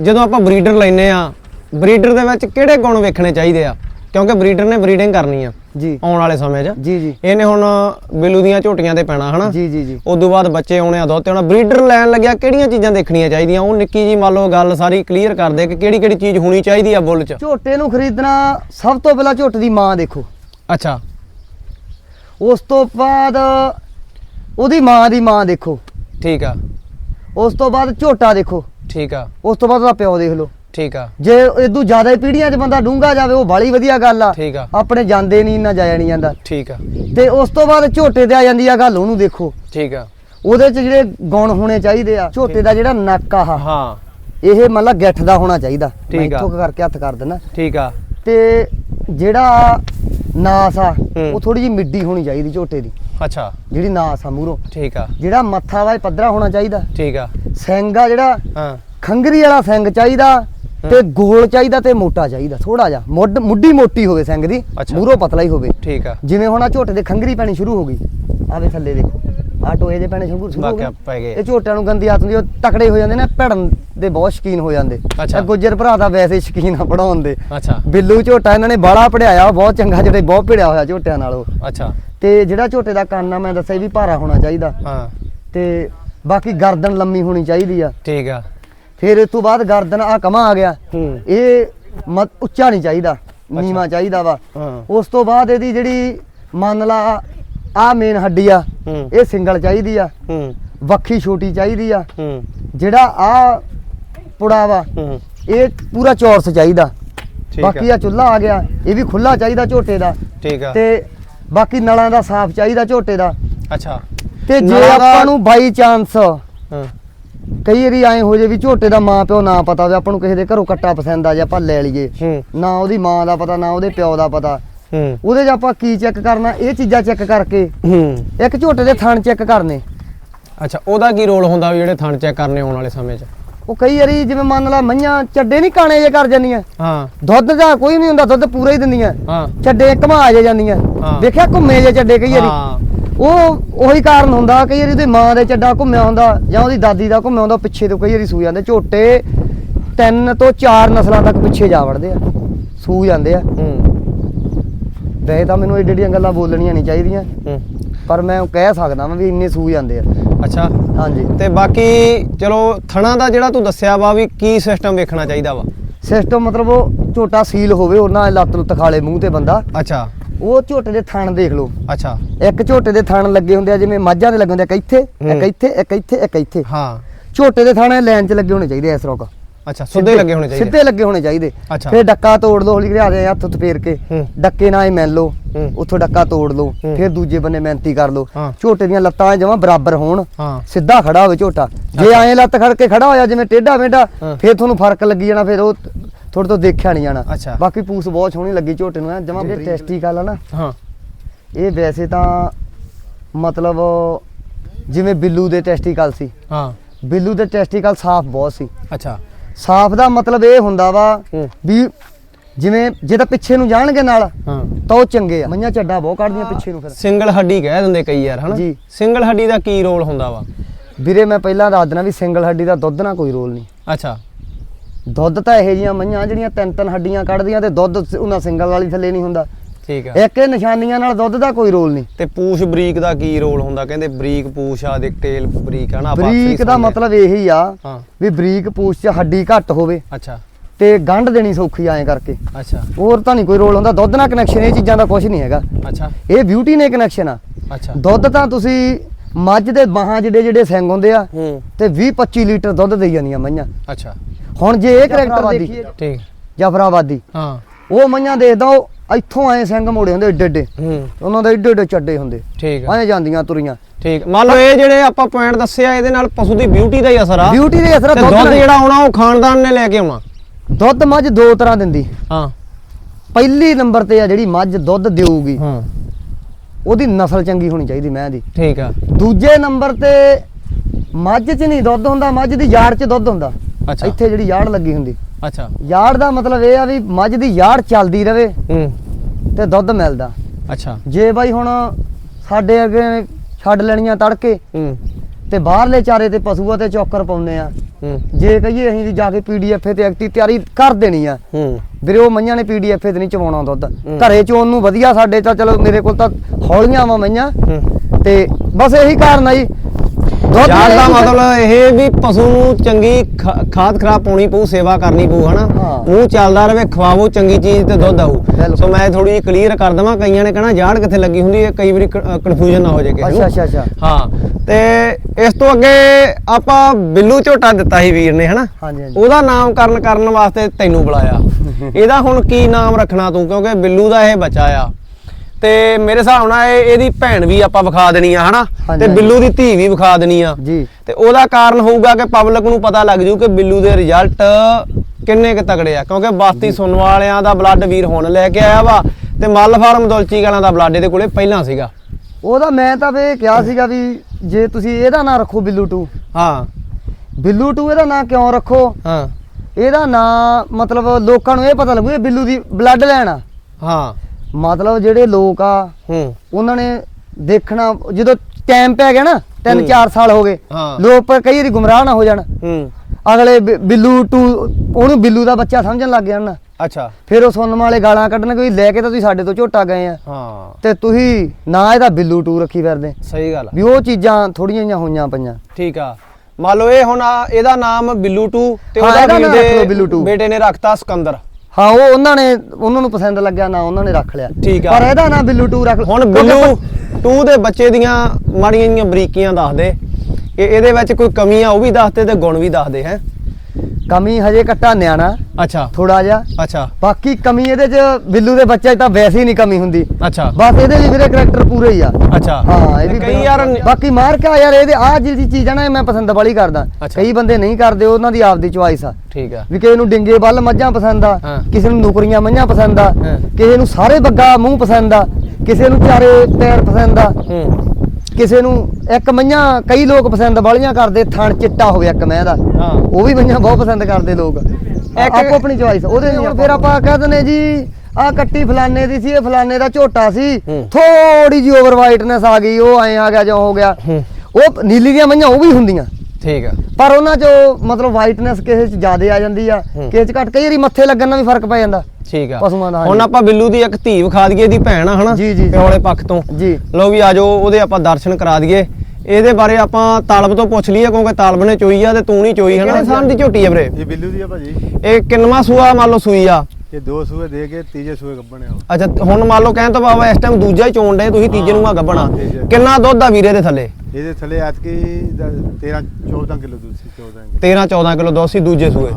S2: ਜਦੋਂ ਆਪਾਂ ਬਰੀਡਰ ਲੈਨੇ ਆ ਬਰੀਡਰ ਦੇ ਵਿੱਚ ਕਿਹੜੇ ਗੁਣ ਵੇਖਣੇ ਚਾਹੀਦੇ ਆ? ਕਿਉਂਕਿ ਬਰੀਡਰ ਨੇ ਬਰੀਡਿੰਗ ਕਰਨੀ ਆ
S1: ਜੀ।
S2: ਆਉਣ ਵਾਲੇ ਸਮੇਂ 'ਚ।
S1: ਜੀ ਜੀ।
S2: ਇਹਨੇ ਹੁਣ ਬਿੱਲੂ ਦੀਆਂ ਝੋਟੀਆਂ ਤੇ ਪੈਣਾ ਹਨਾ?
S1: ਜੀ ਜੀ ਜੀ।
S2: ਉਦੋਂ ਬਾਅਦ ਬੱਚੇ ਆਉਣੇ ਆ ਦੁੱਧ ਤੇ ਆਉਣਾ ਬਰੀਡਰ ਲੈਣ ਲੱਗਿਆ ਕਿਹੜੀਆਂ ਚੀਜ਼ਾਂ ਦੇਖਣੀਆਂ ਚਾਹੀਦੀਆਂ? ਉਹ ਨਿੱਕੀ ਜੀ ਮੰਨ ਲਓ ਗੱਲ ਸਾਰੀ ਕਲੀਅਰ ਕਰ ਦੇ ਕਿ ਕਿਹੜੀ ਕਿਹੜੀ ਚੀਜ਼ ਹੋਣੀ ਚਾਹੀਦੀ ਆ ਬੁੱਲ 'ਚ।
S1: ਝੋਟੇ ਨੂੰ ਖਰੀਦਣਾ ਸਭ ਤੋਂ ਪਹਿਲਾਂ ਝੋਟੇ ਦੀ ਮਾਂ ਦੇਖੋ।
S2: ਅੱਛਾ।
S1: ਉਸ ਤੋਂ ਬਾਅਦ ਉਹਦੀ ਮਾਂ ਦੀ ਮਾਂ ਦੇਖੋ।
S2: ਠੀਕ ਆ।
S1: ਉਸ ਤੋਂ ਬਾਅਦ ਝੋਟਾ ਦੇਖੋ।
S2: ਠੀਕ ਆ।
S1: ਉਸ ਤੋਂ ਬਾਅਦ ਉਹਦਾ ਪਿਓ ਦੇਖ ਲਓ।
S2: ਠੀਕ ਆ।
S1: ਜੇ ਇਦੋਂ ਜ਼ਿਆਦਾ ਹੀ ਪੀੜ੍ਹੀਆਂ 'ਚ ਬੰਦਾ ਡੂੰਗਾ ਜਾਵੇ ਉਹ ਬਾਲੀ ਵਧੀਆ ਗੱਲ ਆ।
S2: ਠੀਕ ਆ।
S1: ਆਪਣੇ ਜਾਂਦੇ ਨਹੀਂ ਨਾ ਜਾਇਆ ਨਹੀਂ ਜਾਂਦਾ।
S2: ਠੀਕ ਆ।
S1: ਤੇ ਉਸ ਤੋਂ ਬਾਅਦ ਝੋਟੇ ਤੇ ਆ ਜਾਂਦੀ ਆ ਗੱਲ ਉਹਨੂੰ ਦੇਖੋ।
S2: ਠੀਕ ਆ।
S1: ਉਹਦੇ 'ਚ ਜਿਹੜੇ ਗੁਣ ਹੋਣੇ ਚਾਹੀਦੇ ਆ ਝੋਟੇ ਦਾ ਜਿਹੜਾ ਨੱਕ ਆ
S2: ਹਾਂ।
S1: ਇਹ ਮਤਲਬ ਗਿੱਠ ਦਾ ਹੋਣਾ ਚਾਹੀਦਾ।
S2: ਠੀਕ ਆ।
S1: ਇੱਥੋਂ ਕੁ ਕਰਕੇ ਹੱਥ ਕਰ ਦੇਣਾ
S2: ਠੀਕ ਆ।
S1: ਤੇ ਜਿਹੜਾ ਨਾਸ ਆ
S2: ਹੂੰ।
S1: ਉਹ ਥੋੜੀ ਜਿਹੀ ਮਿੱਡੀ ਹੋਣੀ ਚਾਹੀਦੀ ਝੋਟੇ ਦੀ।
S2: ਅੱਛਾ।
S1: ਜਿਹੜੀ ਨਾਸ ਆ ਮੂਰੋਂ।
S2: ਠੀਕ ਆ।
S1: ਜਿਹੜਾ ਮੱਥਾ ਵਾ ਇਹ ਪੱਧਰਾ ਹੋਣਾ ਚਾਹੀਦਾ।
S2: ਠੀਕ ਆ।
S1: ਸਿੰਘ ਆ ਜਿਹੜਾ
S2: ਹਾਂ।
S1: ਖੰਗਰੀ ਵਾਲਾ ਸਿੰਘ ਚਾਹੀਦਾ ਤੇ ਗੋਲ ਚਾਹੀਦਾ ਤੇ ਮੋਟਾ ਚਾਹੀਦਾ ਥੋੜਾ ਜਿਹਾ। ਮੁੱਢ ਮੁੱਢੀ ਮੋਟੀ ਹੋਵੇ ਸਿੰਘ ਦੀ। ਮੂਰੋਂ ਪਤਲਾ ਹੀ ਹੋਵੇ।
S2: ਠੀਕ ਆ।
S1: ਜਿਵੇਂ ਹੁਣ ਆ ਝੋਟੇ ਦੇ ਖੰਗਰੀ ਪੈਣੀ ਸ਼ੁਰੂ ਹੋ ਗਈ। ਆਵੇ ਥੱਲੇ ਦੇਖੋ। ਆ ਟੋਏ ਦੇ ਪੈਣੇ ਸ਼ੁਰੂ ਸ਼ੁਰੂ ਹੋ ਗਏ।
S2: ਪੈ ਗਏ।
S1: ਇਹ ਝੋਟਿਆਂ ਨੂੰ ਗੰਦੀ ਆਦਤ ਹੁੰਦੀ ਉਹ ਤਕੜੇ ਹੋ ਜਾਂਦੇ ਨੇ ਭੜਨ ਦੇ ਬਹੁਤ ਸ਼ਕੀਨ ਹੋ ਜਾਂਦੇ।
S2: ਅੱਛਾ।
S1: ਗੁੱਜਰ ਭਰਾ ਦਾ ਵੈਸੇ ਸ਼ਕੀਨ ਆ ਪੜਾਉਣ ਦੇ।
S2: ਅੱਛਾ।
S1: ਬਿੱਲੂ ਝੋਟਾ ਇਹਨਾਂ ਨੇ ਬਾਲਾ ਪੜਿਆਇਆ ਬਹੁਤ ਚੰਗਾ ਜਿਹੜੇ ਬਹੁਤ ਭਿੜਿਆ ਹੋਇਆ ਝੋਟਿਆਂ ਨਾਲੋਂ
S2: ਅੱਛਾ।
S1: ਤੇ ਜਿਹੜਾ ਝੋਟੇ ਦਾ ਕੰਨ ਆ ਮੈਂ ਦੱਸਿਆ ਵੀ ਭਾਰਾ ਹੋਣਾ ਚਾਹੀਦਾ।
S2: ਹਾਂ।
S1: ਤੇ ਬਾਕੀ ਗਰਦਨ ਲੰਮੀ ਹੋਣੀ ਚਾਹੀਦੀ ਆ।
S2: ਠੀਕ ਆ।
S1: ਫਿਰ ਇਸ ਤੋਂ ਬਾਅਦ ਗਰਦਨ ਆ ਕਮਾ ਆ ਗਿਆ।
S2: ਹੂੰ।
S1: ਇਹ ਮਤ ਉੱਚਾ ਨਹੀਂ ਚਾਹੀਦਾ ਨੀਵਾ ਚਾਹੀਦਾ ਵਾ।
S2: ਹਾਂ।
S1: ਉਸ ਤੋਂ ਬਾਅਦ ਇਹਦੀ ਜਿਹੜੀ ਮੰਨ ਲਾ ਆ ਮੇਨ ਹੱਡੀ ਆ
S2: ਹੂੰ।
S1: ਇਹ ਸਿੰਗਲ ਚਾਹੀਦੀ ਆ।
S2: ਹੂੰ।
S1: ਵੱਖੀ ਛੋਟੀ ਚਾਹੀਦੀ ਆ।
S2: ਹੂੰ।
S1: ਜਿਹੜਾ ਆ ਪੁੜਾ ਵਾ
S2: ਹੂੰ।
S1: ਇਹ ਪੂਰਾ ਚੌਰਸ ਚਾਹੀਦਾ। ਬਾਕੀ ਆ ਚੁੱਲ੍ਹਾ ਆ ਗਿਆ ਇਹ ਵੀ ਖੁੱਲਾ ਚਾਹੀਦਾ ਝੋਟੇ ਦਾ।
S2: ਠੀਕ ਆ।
S1: ਤੇ ਬਾਕੀ ਨਲਾਂ ਦਾ ਸਾਫ਼ ਚਾਹੀਦਾ ਝੋਟੇ ਦਾ।
S2: ਅੱਛਾ।
S1: ਤੇ ਜੇ
S2: ਨਲਾਂ ਦਾ-
S1: ਆਪਾਂ ਨੂੰ ਬਾਈ ਚਾਂਸ
S2: ਹਾਂ।
S1: ਕਈ ਵਾਰੀ ਐ ਹੋ ਜੇ ਵੀ ਝੋਟੇ ਦਾ ਮਾਂ ਪਿਓ ਨਾ ਪਤਾ ਹੋਵੇ ਆਪਾਂ ਨੂੰ ਕਿਸੇ ਦੇ ਘਰੋਂ ਕੱਟਾ ਪਸੰਦ ਆ ਜੇ ਆਪਾਂ ਲੈ ਲਈਏ।
S2: ਹੂੰ।
S1: ਨਾ ਉਹਦੀ ਮਾਂ ਦਾ ਪਤਾ ਨਾ ਉਹਦੇ ਪਿਓ ਦਾ ਪਤਾ।
S2: ਹੂੰ।
S1: ਉਹਦੇ 'ਚ ਆਪਾਂ ਕੀ ਚੈੱਕ ਕਰਨਾ? ਇਹ ਚੀਜ਼ਾਂ ਚੈੱਕ ਕਰਕੇ
S2: ਹੂੰ।
S1: ਇੱਕ ਝੋਟੇ ਦੇ ਥਣ ਚੈੱਕ ਕਰਨੇ।
S2: ਅੱਛਾ ਉਹਦਾ ਕੀ ਰੋਲ ਹੁੰਦਾ ਵੀ ਜਿਹੜੇ ਥਣ ਚੈੱਕ ਕਰਨੇ ਆਉਣ ਵਾਲੇ ਸਮੇਂ 'ਚ?
S1: ਉਹ ਕਈ ਵਾਰੀ ਜਿਵੇਂ ਮੰਨ ਲਾ ਮਈਆਂ ਚੱਡੇ ਨਹੀਂ ਕਾਣੇ ਜੇ ਕਰ ਜਾਂਦੀਆਂ।
S2: ਹਾਂ।
S1: ਦੁੱਧ ਦਾ ਕੋਈ ਨਹੀਂ ਹੁੰਦਾ ਦੁੱਧ ਪੂਰਾ ਹੀ ਦਿੰਦੀਆਂ।
S2: ਹਾਂ।
S1: ਚੱਡੇ ਘਮਾ ਜੇ ਜਾਂਦੀਆਂ।
S2: ਹਾਂ।
S1: ਦੇਖਿਆ ਘੁੰਮੇ ਜੇ ਚੱਡੇ ਕਈ ਵਾਰੀ। ਉਹ ਉਹੀ ਕਾਰਨ ਹੁੰਦਾ ਕਈ ਵਾਰੀ ਉਹਦੀ ਮਾਂ ਦੇ ਚੱਡਾ ਘੁੰਮਿਆ ਹੁੰਦਾ ਜਾਂ ਉਹਦੀ ਦਾਦੀ ਦਾ ਘੁੰਮਿਆ ਹੁੰਦਾ ਪਿੱਛੇ ਤੋਂ ਕਈ ਵਾਰੀ ਸੂ ਜਾਂਦੇ। ਝੋਟੇ ਤਿੰਨ ਤੋਂ ਚਾਰ ਨਸਲਾਂ ਤੱਕ ਪਿੱਛੇ ਜਾ ਵੜਦੇ ਆ ਸੂ ਜਾਂਦੇ ਆ।
S2: ਹੂੰ।
S1: ਵੈਸੇ ਤਾਂ ਮੈਨੂੰ ਏਡੀ ਏਡੀਆਂ ਗੱਲਾਂ ਬੋਲਣੀਆਂ ਨਹੀਂ ਚਾਹੀਦੀਆਂ।
S2: ਹੂੰ।
S1: ਪਰ ਮੈਂ ਉਹ ਕਹਿ ਸਕਦਾ ਵਾਂ ਵੀ ਇੰਨੇ ਸੂ ਜਾਂਦੇ ਆ।
S2: ਅੱਛਾ।
S1: ਹਾਂਜੀ।
S2: ਤੇ ਬਾਕੀ ਚਲੋ ਥਣਾ ਦਾ ਜਿਹੜਾ ਤੂੰ ਦੱਸਿਆ ਵਾ ਵੀ ਕੀ ਸਿਸਟਮ ਵੇਖਣਾ ਚਾਹੀਦਾ ਵਾ?
S1: ਸਿਸਟਮ ਮਤਲਬ ਉਹ ਝੋਟਾ ਸੀਲ ਹੋਵੇ ਉਹਨਾਂ ਲੱਤ ਲੁੱਤ ਖਾਲੇ ਮੂੰਹ ਤੇ ਬੰਦਾ।
S2: ਅੱਛਾ।
S1: ਉਹ ਝੋਟੇ ਦੇ ਥਣ ਦੇਖ ਲਓ।
S2: ਅੱਛਾ।
S1: ਇੱਕ ਝੋਟੇ ਦੇ ਥਣ ਲੱਗੇ ਹੁੰਦੇ ਆ ਜਿਵੇਂ ਮੱਝਾਂ ਦੇ ਲੱਗੇ ਹੁੰਦੇ ਆ ਇੱਕ ਇੱਥੇ ਇੱਕ। ਇੱਥੇ ਇੱਕ ਇੱਥੇ ਇੱਕ ਇੱਥੇ।
S2: ਹਾਂ।
S1: ਝੋਟੇ ਦੇ ਥਾਣੇ ਲਾਈਨ 'ਚ ਲੱਗੇ ਹੋਣੇ ਚਾਹੀਦੇ ਐ ਇਸ ਰੋਕ
S2: ਅੱਛਾ ਸਿੱਧੇ ਲੱਗੇ ਹੋਣੇ ਚਾਹੀਦੇ।
S1: ਸਿੱਧੇ ਲੱਗੇ ਹੋਣੇ ਚਾਹੀਦੇ। ਫਿਰ ਡੱਕਾ ਤੋੜ ਲਓ ਹੌਲੀ ਘਰਿਆ ਦੇ ਹੱਥ ਉੱਤੇ ਫੇਰ ਕੇ। ਡੱਕੇ ਨਾਲ ਹੀ ਮਿਲ ਲਓ। ਉੱਥੋਂ ਡੱਕਾ ਤੋੜ ਲਓ। ਫਿਰ ਦੂਜੇ ਬੰਨੇ ਮਿਹਨਤੀ ਕਰ ਲਓ। ਝੋਟੇ ਦੀਆਂ ਲੱਤਾਂ ਜਮਾਂ ਬਰਾਬਰ ਹੋਣ ਸਿੱਧਾ ਖੜਾ ਹੋਵੇ ਝੋਟਾ। ਜੇ ਐਂ ਲੱਤ ਖੜ ਕੇ ਖੜਾ ਹੋਇਆ ਜਿਵੇਂ ਟੇਢਾ ਮੇਢਾ। ਫਿਰ ਤੁਹਾਨੂੰ ਫ਼ਰਕ ਲੱਗੀ ਜਾਣਾ ਫਿਰ ਉਹ ਥੋੜੇ ਤੋਂ ਦੇਖਿਆ ਨਹੀਂ ਜਾਣਾ। ਬਾਕੀ ਪੂਸ ਬਹੁਤ ਸੋਹਣੀ ਲੱਗੀ ਝੋਟੇ ਨੂੰ ਜਮਾ ਟੈਸਟੀ ਗੱਲ ਆ ਨਾ।
S2: ਹਾਂ।
S1: ਇਹ ਵੈਸੇ ਤਾਂ ਮਤਲਬ ਜਿਵੇਂ ਬਿੱਲੂ ਦੇ ਟੈਸਟੀਕਲ ਸੀ।
S2: ਹਾਂ।
S1: ਬਿੱਲੂ ਦੇ ਟੈਸਟੀਕਲ ਸਾਫ਼ ਬਹੁਤ ਸੀ।
S2: ਅੱਛਾ।
S1: ਸਾਫ਼ ਦਾ ਮਤਲਬ ਇਹ ਹੁੰਦਾ ਵਾ। ਵੀ ਜਿਵੇਂ ਜੇ ਤਾਂ ਪਿੱਛੇ ਨੂੰ ਜਾਣਗੇ ਨਾਲ ਤਾਂ ਉਹ ਚੰਗੇ ਆ। ਮਈਆਂ ਚੱਡਾ ਬਹੁਤ ਕੱਢਦੀਆਂ ਪਿੱਛੇ ਨੂੰ ਫਿਰ।
S2: ਸਿੰਗਲ ਹੱਡੀ ਕਹਿ ਦਿੰਦੇ ਕਈ ਯਾਰ ਹਨਾ?
S1: ਜੀ।
S2: ਸਿੰਗਲ ਹੱਡੀ ਦਾ ਕੀ ਰੋਲ ਹੁੰਦਾ ਵਾ?
S1: ਵੀਰੇ ਮੈਂ ਪਹਿਲਾਂ ਦੱਸ ਦੇਣਾ ਵੀ ਸਿੰਗਲ ਹੱਡੀ ਦਾ ਦੁੱਧ ਨਾਲ ਕੋਈ ਰੋਲ ਨਹੀਂ।
S2: ਅੱਛਾ।
S1: ਦੁੱਧ ਤਾਂ ਇਹੋ ਜੀਆਂ ਮਈਆਂ ਜਿਹੜੀਆਂ ਤਿੰਨ ਤਿੰਨ ਹੱਡੀਆਂ ਕੱਢਦੀਆਂ ਤੇ ਦੁੱਧ ਉਹਨਾਂ ਸਿੰਗਲ ਵਾਲੀ ਥੱਲੇ ਨਹੀਂ ਹੁੰਦਾ।
S2: ਠੀਕ ਆ।
S1: ਇੱਕ ਇਹ ਨਿਸ਼ਾਨੀਆਂ ਨਾਲ ਦੁੱਧ ਦਾ ਕੋਈ ਰੋਲ ਨਹੀਂ।
S2: ਤੇ ਪੂਛ ਬਰੀਕ ਦਾ ਕੀ ਰੋਲ ਹੁੰਦਾ? ਕਹਿੰਦੇ ਬਰੀਕ ਪੂਛ ਆ ਦੇ ਟੇਲ ਬਰੀਕ ਆ ਨਾ
S1: ਬਰੀਕ ਦਾ। ਮਤਲਬ ਇਹੀ ਆ ਵੀ ਬਰੀਕ ਪੂਛ 'ਚ ਹੱਡੀ ਘੱਟ ਹੋਵੇ
S2: ਅੱਛਾ।
S1: ਤੇ ਗੰਢ ਦੇਣੀ ਸੌਖੀ ਐਂ ਕਰਕੇ।
S2: ਅੱਛਾ।
S1: ਹੋਰ ਤਾਂ ਨਹੀਂ ਕੋਈ ਰੋਲ ਹੁੰਦਾ। ਦੁੱਧ ਨਾਲ ਕਨੈਕਸ਼ਨ ਇਹ ਚੀਜ਼ਾਂ ਦਾ ਕੁਝ ਨਹੀਂ ਹੈਗਾ।
S2: ਅੱਛਾ।
S1: ਇਹ ਬਿਊਟੀ ਨੇ ਕਨੈਕਸ਼ਨ ਆ।
S2: ਅੱਛਾ।
S1: ਦੁੱਧ ਤਾਂ ਤੁਸੀਂ ਮੱਝ ਦੇ ਬਾਹਾਂ ਜਿਹੜੇ ਜਿਹੜੇ ਸਿੰਘ ਹੁੰਦੇ ਆ ਤੇ 20 25 ਲੀਟਰ ਦੁੱਧ ਦੇਈ ਜਾਂਦੀਆਂ ਮਈਆਂ।
S2: ਅੱਛਾ।
S1: ਹੁਣ ਜੇ ਇਹ ਕਰੈਕਟਰ ਦੇਖੀਏ
S2: ਠੀਕ।
S1: ਜਫਰਾਬਾਦੀ।
S2: ਹਾਂ।
S1: ਉਹ ਮਈਆਂ ਦੇਖਦਾ ਉਹ ਇੱਥੋਂ ਆਏ ਸਿੰਘ ਮੋੜੇ ਹੁੰਦੇ ਏਡੇ ਏਡੇ।
S2: ਹੂੰ।
S1: ਉਹਨਾਂ ਦੇ ਏਡੇ ਏਡੇ ਚੱਡੇ ਹੁੰਦੇ।
S2: ਠੀਕ ਆ।
S1: ਆਏ ਜਾਂਦੀਆਂ ਤੁਰੀਆਂ।
S2: ਠੀਕ। ਮੰਨ ਲਓ ਇਹ ਜਿਹੜੇ ਆਪਾਂ ਪੁਆਇੰਟ ਦੱਸਿਆ ਇਹਦੇ ਨਾਲ ਪਸ਼ੂ ਦੀ ਬਿਊਟੀ ਦਾ ਹੀ ਅਸਰ ਆ।
S1: ਬਿਊਟੀ ਦੇ ਅਸਰ
S2: ਤੇ
S1: ਦੁੱਧ
S2: ਦੁੱਧ
S1: ਨਾਲ-
S2: ਜਿਹੜਾ ਆਉਣਾ ਉਹ ਖਾਨਦਾਨ ਨੇ ਲੈ ਕੇ ਆਉਣਾ।
S1: ਦੁੱਧ ਮੱਝ ਦੋ ਤਰ੍ਹਾਂ ਦਿੰਦੀ।
S2: ਹਾਂ।
S1: ਪਹਿਲੀ ਨੰਬਰ ਤੇ ਆ ਜਿਹੜੀ ਮੱਝ ਦੁੱਧ ਦੇਊਗੀ
S2: ਹਾਂ।
S1: ਉਹਦੀ ਨਸਲ ਚੰਗੀ ਹੋਣੀ ਚਾਹੀਦੀ ਮੈਂ ਦੀ
S2: ਠੀਕ ਆ।
S1: ਦੂਜੇ ਨੰਬਰ ਤੇ ਮੱਝ 'ਚ ਨਹੀਂ ਦੁੱਧ ਹੁੰਦਾ ਮੱਝ ਦੀ ਯਾੜ 'ਚ ਦੁੱਧ ਹੁੰਦਾ।
S2: ਅੱਛਾ।
S1: ਇੱਥੇ ਜਿਹੜੀ ਯਾੜ ਲੱਗੀ ਹੁੰਦੀ।
S2: ਅੱਛਾ।
S1: ਯਾੜ ਦਾ ਮਤਲਬ ਇਹ ਆ ਵੀ ਮੱਝ ਦੀ ਯਾੜ ਚੱਲਦੀ ਰਵੇ
S2: ਹੂੰ।
S1: ਤੇ ਦੁੱਧ ਮਿਲਦਾ।
S2: ਅੱਛਾ।
S1: ਜੇ ਬਾਈ ਹੁਣ ਸਾਡੇ ਅੱਗੇ ਛੱਡ ਲੈਣੀਆਂ ਤੜਕੇ
S2: ਹੂੰ।
S1: ਤੇ ਬਾਹਰਲੇ ਚਾਰੇ ਤੇ ਪਸ਼ੂਆਂ ਤੇ ਚੌਕਰ ਪਾਉਂਦੇ ਆ।
S2: ਹੂੰ।
S1: ਜੇ ਕਹੀਏ ਅਸੀਂ ਜਾ ਕੇ ਪੀਡੀਐਫ ਤੇ ਐਕਟੀ ਤਿਆਰੀ ਕਰ ਦੇਣੀ ਆ।
S2: ਹੂੰ।
S1: ਵੀਰੇ ਉਹ ਮਈਆਂ ਨੇ ਪੀਡੀਐਫ ਤੇ ਨਹੀਂ ਚਵਾਉਣਾ ਦੁੱਧ। ਘਰੇ ਚੋਣ ਨੂੰ ਵਧੀਆ ਸਾਡੇ ਤਾਂ ਚਲੋ ਮੇਰੇ ਕੋਲ ਤਾਂ ਹੌਲੀਆਂ ਵਾ ਮਈਆਂ।
S2: ਹੂੰ।
S1: ਤੇ ਬਸ ਇਹੀ ਕਾਰਨ ਆ ਜੀ।
S2: ਯਾਰ ਦਾ ਮਤਲਬ ਇਹ ਵੀ ਪਸ਼ੂ ਨੂੰ ਚੰਗੀ ਖਾਦ ਖਰਾਬ ਪਾਉਣੀ ਪਊ ਸੇਵਾ ਕਰਨੀ ਪਊ ਹਨਾ। ਮੂੰਹ ਚੱਲਦਾ ਰਵੇ ਖਵਾਵੋ ਚੰਗੀ ਚੀਜ਼ ਤੇ ਦੁੱਧ ਆਊ। ਸੋ ਮੈਂ ਥੋੜੀ ਜਿਹੀ ਕਲੀਅਰ ਕਰ ਦਵਾਂ ਕਈਆਂ ਨੇ ਕਹਣਾ ਜਾੜ ਕਿੱਥੇ ਲੱਗੀ ਹੁੰਦੀ ਹੈ ਕਈ ਵਾਰੀ ਕਨਫਿਊਜ਼ਨ ਨਾ ਹੋ ਜਾਏ ਕਿਸੇ ਨੂੰ।
S1: ਅੱਛਾ ਅੱਛਾ
S2: ਹਾਂ ਤੇ ਇਸ ਤੋਂ ਅੱਗੇ ਆਪਾਂ ਬਿੱਲੂ ਝੋਟਾ ਦਿੱਤਾ ਸੀ ਵੀਰ ਨੇ ਹਨਾ? ਉਹਦਾ ਨਾਮਕਰਨ ਕਰਨ ਵਾਸਤੇ ਤੈਨੂੰ ਬੁਲਾਇਆ। ਇਹਦਾ ਹੁਣ ਕੀ ਨਾਮ ਰੱਖਣਾ ਤੂੰ? ਕਿਉਂਕਿ ਬਿੱਲੂ ਦਾ ਇਹ ਬੱਚਾ ਆ। ਤੇ ਮੇਰੇ ਹਿਸਾਬ ਨਾਲ ਇਹ ਇਹਦੀ ਭੈਣ ਵੀ ਆਪਾਂ ਵਿਖਾ ਦੇਣੀ ਆ ਹਨਾ? ਤੇ। ਬਿੱਲੂ ਦੀ ਧੀ ਵੀ ਵਿਖਾ ਦੇਣੀ ਆ।
S1: ਜੀ।
S2: ਤੇ ਉਹਦਾ ਕਾਰਨ ਹੋਊਗਾ ਕਿ ਪਬਲਿਕ ਨੂੰ ਪਤਾ ਲੱਗ ਜੂ ਕਿ ਬਿੱਲੂ ਦੇ ਰਿਜ਼ਲਟ ਕਿੰਨੇ ਕੁ ਤਗੜੇ ਆ। ਕਿਉਂਕਿ ਬਾਸਤੀ ਸੁਣਨ ਵਾਲਿਆਂ ਦਾ ਬਲੱਡ ਵੀਰ ਹੁਣ ਲੈ ਕੇ ਆਇਆ ਵਾ ਤੇ ਮੱਲ ਫਾਰਮ ਦੁਲਚੀ ਗਾਲਾਂ ਦਾ ਬਲੱਡ ਇਹਦੇ ਕੋਲੇ ਪਹਿਲਾਂ ਸੀਗਾ।
S1: ਉਹਦਾ ਮੈਂ ਤਾਂ ਵੇ ਕਿਹਾ ਸੀਗਾ ਵੀ ਜੇ ਤੁਸੀਂ ਇਹਦਾ ਨਾਂ ਰੱਖੋ ਬਿੱਲੂ ਟੂ।
S2: ਹਾਂ।
S1: ਬਿੱਲੂ ਟੂ ਇਹਦਾ ਨਾਂ ਕਿਉਂ ਰੱਖੋ?
S2: ਹਾਂ।
S1: ਇਹਦਾ ਨਾਂ ਮਤਲਬ ਲੋਕਾਂ ਨੂੰ ਇਹ ਪਤਾ ਲੱਗੂ ਇਹ ਬਿੱਲੂ ਦੀ ਬਲੱਡ ਲੈਣਾ
S2: ਹਾਂ।
S1: ਮਤਲਬ ਜਿਹੜੇ ਲੋਕ ਆ
S2: ਹੂੰ।
S1: ਉਹਨਾਂ ਨੇ ਦੇਖਣਾ ਜਦੋਂ ਟਾਈਮ ਪੈ ਗਿਆ ਨਾ
S2: ਹੂੰ।
S1: 3-4 ਸਾਲ ਹੋ ਗਏ। ਲੋਕ ਪਰ ਕਈ ਵਾਰੀ ਗੁੰਮਰਾਹ ਨਾ ਹੋ ਜਾਣ।
S2: ਹੂੰ।
S1: ਅਗਲੇ ਬਿੱਲੂ ਟੂ ਉਹਨੂੰ ਬਿੱਲੂ ਦਾ ਬੱਚਾ ਸਮਝਣ ਲੱਗ ਜਾਣ ਨਾ।
S2: ਅੱਛਾ।
S1: ਫਿਰ ਉਹ ਸੁਣਨ ਵਾਲੇ ਗਾਲਾਂ ਕੱਢਣ ਕੋਈ ਲੈ ਕੇ ਤਾਂ ਤੁਸੀਂ ਸਾਡੇ ਤੋਂ ਝੋਟਾ ਗਏ ਆ।
S2: ਹਾਂ।
S1: ਤੇ ਤੁਸੀਂ ਨਾ ਇਹਦਾ ਬਿੱਲੂ ਟੂ ਰੱਖੀ ਫਿਰਦੇ।
S2: ਸਹੀ ਗੱਲ
S1: ਵੀ ਉਹ ਚੀਜ਼ਾਂ ਥੋੜੀਆਂ ਜਿਹੀਆਂ ਹੋਈਆਂ ਪਈਆਂ।
S2: ਠੀਕ ਆ। ਮੰਨ ਲਓ ਇਹ ਹੁਣ ਇਹਦਾ ਨਾਮ ਬਿੱਲੂ ਟੂ ਤੇ ਉਹਦਾ ਵੀਰ ਦੇ
S1: ਟੂ।
S2: ਬੇਟੇ ਨੇ ਰੱਖਤਾ ਸਿਕੰਦਰ।
S1: ਹਾਂ ਉਹ ਉਹਨਾਂ ਨੇ ਉਹਨਾਂ ਨੂੰ ਪਸੰਦ ਲੱਗਿਆ ਨਾ ਉਹਨਾਂ ਨੇ ਰੱਖ ਲਿਆ।
S2: ਠੀਕ ਆ।
S1: ਪਰ ਇਹਦਾ ਨਾ ਬਿੱਲੂ ਟੂ ਰੱਖ
S2: ਹੁਣ ਬਿੱਲੂ ਟੂ ਦੇ ਬੱਚੇ ਦੀਆਂ ਮਾੜੀਆਂ ਜੀਆਂ ਬਰੀਕੀਆਂ ਦੱਸ ਦੇ ਇਹ ਇਹਦੇ ਵਿੱਚ ਕੋਈ ਕਮੀ ਆ ਉਹ ਵੀ ਦੱਸ ਦੇ ਤੇ ਗੁਣ ਵੀ ਦੱਸ ਦੇ ਹੈ।
S1: ਕਮੀ ਹਜੇ ਕੱਟਾ ਨਿਆਣਾ।
S2: ਅੱਛਾ।
S1: ਥੋੜਾ ਜਿਹਾ।
S2: ਅੱਛਾ।
S1: ਬਾਕੀ ਕਮੀ ਇਹਦੇ ਚ ਬਿੱਲੂ ਦੇ ਬੱਚੇ 'ਚ ਤਾਂ ਵੈਸੇ ਹੀ ਨਹੀਂ ਕਮੀ ਹੁੰਦੀ।
S2: ਅੱਛਾ।
S1: ਬਸ ਇਹਦੇ ਵੀ ਵੀਰੇ ਕਰੈਕਟਰ ਪੂਰੇ ਹੀ ਆ।
S2: ਅੱਛਾ।
S1: ਹਾਂ ਇਹ ਵੀ
S2: ਕਈ ਯਾਰ
S1: ਬਾਕੀ ਮਾਰ ਕੇ ਯਾਰ ਇਹਦੇ ਆਹ ਜਿਹੜੀ ਚੀਜ਼ ਆ ਨਾ ਇਹ ਮੈਂ ਪਸੰਦ ਵਾਲੀ ਕਰਦਾ। ਕਈ ਬੰਦੇ ਨਹੀਂ ਕਰਦੇ ਉਹਨਾਂ ਦੀ ਆਪਦੀ ਚੁਆਇਸ ਆ।
S2: ਠੀਕ ਆ।
S1: ਵੀ ਕਿਸੇ ਨੂੰ ਡਿੰਗੇ ਵੱਲ ਮੱਝਾਂ ਪਸੰਦ ਆ। ਕਿਸੇ ਨੂੰ ਨੁਕਰੀਆਂ ਮੱਝਾਂ ਪਸੰਦ ਆ। ਕਿਸੇ ਨੂੰ ਸਾਰੇ ਬੱਗਾ ਮੂੰਹ ਪਸੰਦ ਆ ਕਿਸੇ ਨੂੰ ਚਾਰੇ ਪੈਰ ਪਸੰਦ ਆ।
S2: ਹੂੰ।
S1: ਕਿਸੇ ਨੂੰ ਇੱਕ ਮੱਝਾਂ ਕਈ ਲੋਕ ਪਸੰਦ ਵਾਲੀਆਂ ਕਰਦੇ ਥਣ ਚਿੱਟਾ ਹੋਵੇ ਇੱਕ ਮਹਿ ਦਾ।
S2: ਹਾਂ।
S1: ਉਹ ਵੀ ਮੱਝਾਂ ਬਹੁਤ ਪਸੰਦ ਕਰਦੇ ਲੋਕ। ਆਪੋ ਆਪਣੀ ਚੁਆਇਸ ਉਹਦੇ ਨਹੀਂ ਫਿਰ ਆਪਾਂ ਕਹਿ ਦਿੰਦੇ ਜੀ ਆ ਕੱਟੀ ਫਲਾਣੇ ਦੀ ਸੀ ਇਹ ਫਲਾਣੇ ਦਾ ਝੋਟਾ ਸੀ। ਥੋੜੀ ਜੀ ਓਵਰ ਵਾਈਟਨੈਸ ਆ ਗਈ ਉਹ ਐ ਆ ਗਿਆ ਜੋ ਹੋ ਗਿਆ। ਉਹ ਨੀਲੀ ਦੀਆਂ ਮੱਝਾਂ ਉਹ ਵੀ ਹੁੰਦੀਆਂ।
S2: ਠੀਕ ਆ।
S1: ਪਰ ਉਹਨਾਂ 'ਚ ਮਤਲਬ ਵਾਈਟਨੈਸ ਕਿਸੇ 'ਚ ਜ਼ਿਆਦਾ ਆ ਜਾਂਦੀ ਆ। ਕਿਸੇ 'ਚ ਘੱਟ। ਕਈ ਵਾਰੀ ਮੱਥੇ ਲੱਗਣ ਨਾਲ ਵੀ ਫ਼ਰਕ ਪੈ ਜਾਂਦਾ।
S2: ਠੀਕ ਆ।
S1: ਪਸ਼ੂਆਂ ਦਾ।
S2: ਹੁਣ ਆਪਾਂ ਬਿੱਲੂ ਦੀ ਇੱਕ ਧੀ ਵਿਖਾ ਦਈਏ ਦੀ ਭੈਣ ਆ ਹਨਾ। ਪਿਓਲੇ ਪੱਖ ਤੋਂ।
S1: ਜੀ।
S2: ਲਓ ਵੀ ਆਜੋ ਉਹਦੇ ਆਪਾਂ ਦਰਸ਼ਨ ਕਰਾ ਦਈਏ। ਇਹਦੇ ਬਾਰੇ ਆਪਾਂ ਤਾਲਬ ਤੋਂ ਪੁੱਛ ਲਈਏ ਕਿਉਂਕਿ ਤਾਲਬ ਨੇ ਚੋਈ ਆ ਤੇ ਤੂੰ ਨਹੀਂ ਚੋਈ ਹਨਾ?
S1: ਕਿਹੜੇ
S2: ਇਨਸਾਨ ਦੀ ਝੋਟੀ ਆ ਵੀਰੇ?
S3: ਇਹ ਬਿੱਲੂ ਦੀ ਆ ਭਾਜੀ।
S2: ਇਹ ਕਿੰਨਵਾਂ ਸੂਆ ਮੰਨ ਲਓ ਸੂਈ ਆ?
S3: ਇਹ ਦੋ ਸੂਏ ਦੇ ਕੇ ਤੀਜੇ ਸੂਏ ਗੱਬਣੇ ਆ
S2: ਅੱਛਾ ਹੁਣ ਮੰਨ ਲਓ ਕਹਿਣ ਤੋਂ ਬਾਬਾ ਇਸ ਟਾਈਮ ਦੂਜਾ ਹੀ ਚੋਣ ਡੇ ਤੁਸੀਂ ਤੀਜੇ ਨੂੰ ਆ ਗੱਬਣਾ। ਕਿੰਨਾ ਦੁੱਧ ਆ ਵੀਰੇ ਦੇ ਥੱਲੇ?
S3: ਇਹਦੇ ਥੱਲੇ ਐਤਕੀ 13 14 ਕਿਲੋ ਦੁੱਧ ਸੀ 14 ਕਿਲੋ।
S2: 13 14 ਕਿਲੋ ਦੁੱਧ ਸੀ ਦੂਜੇ ਸੂਏ।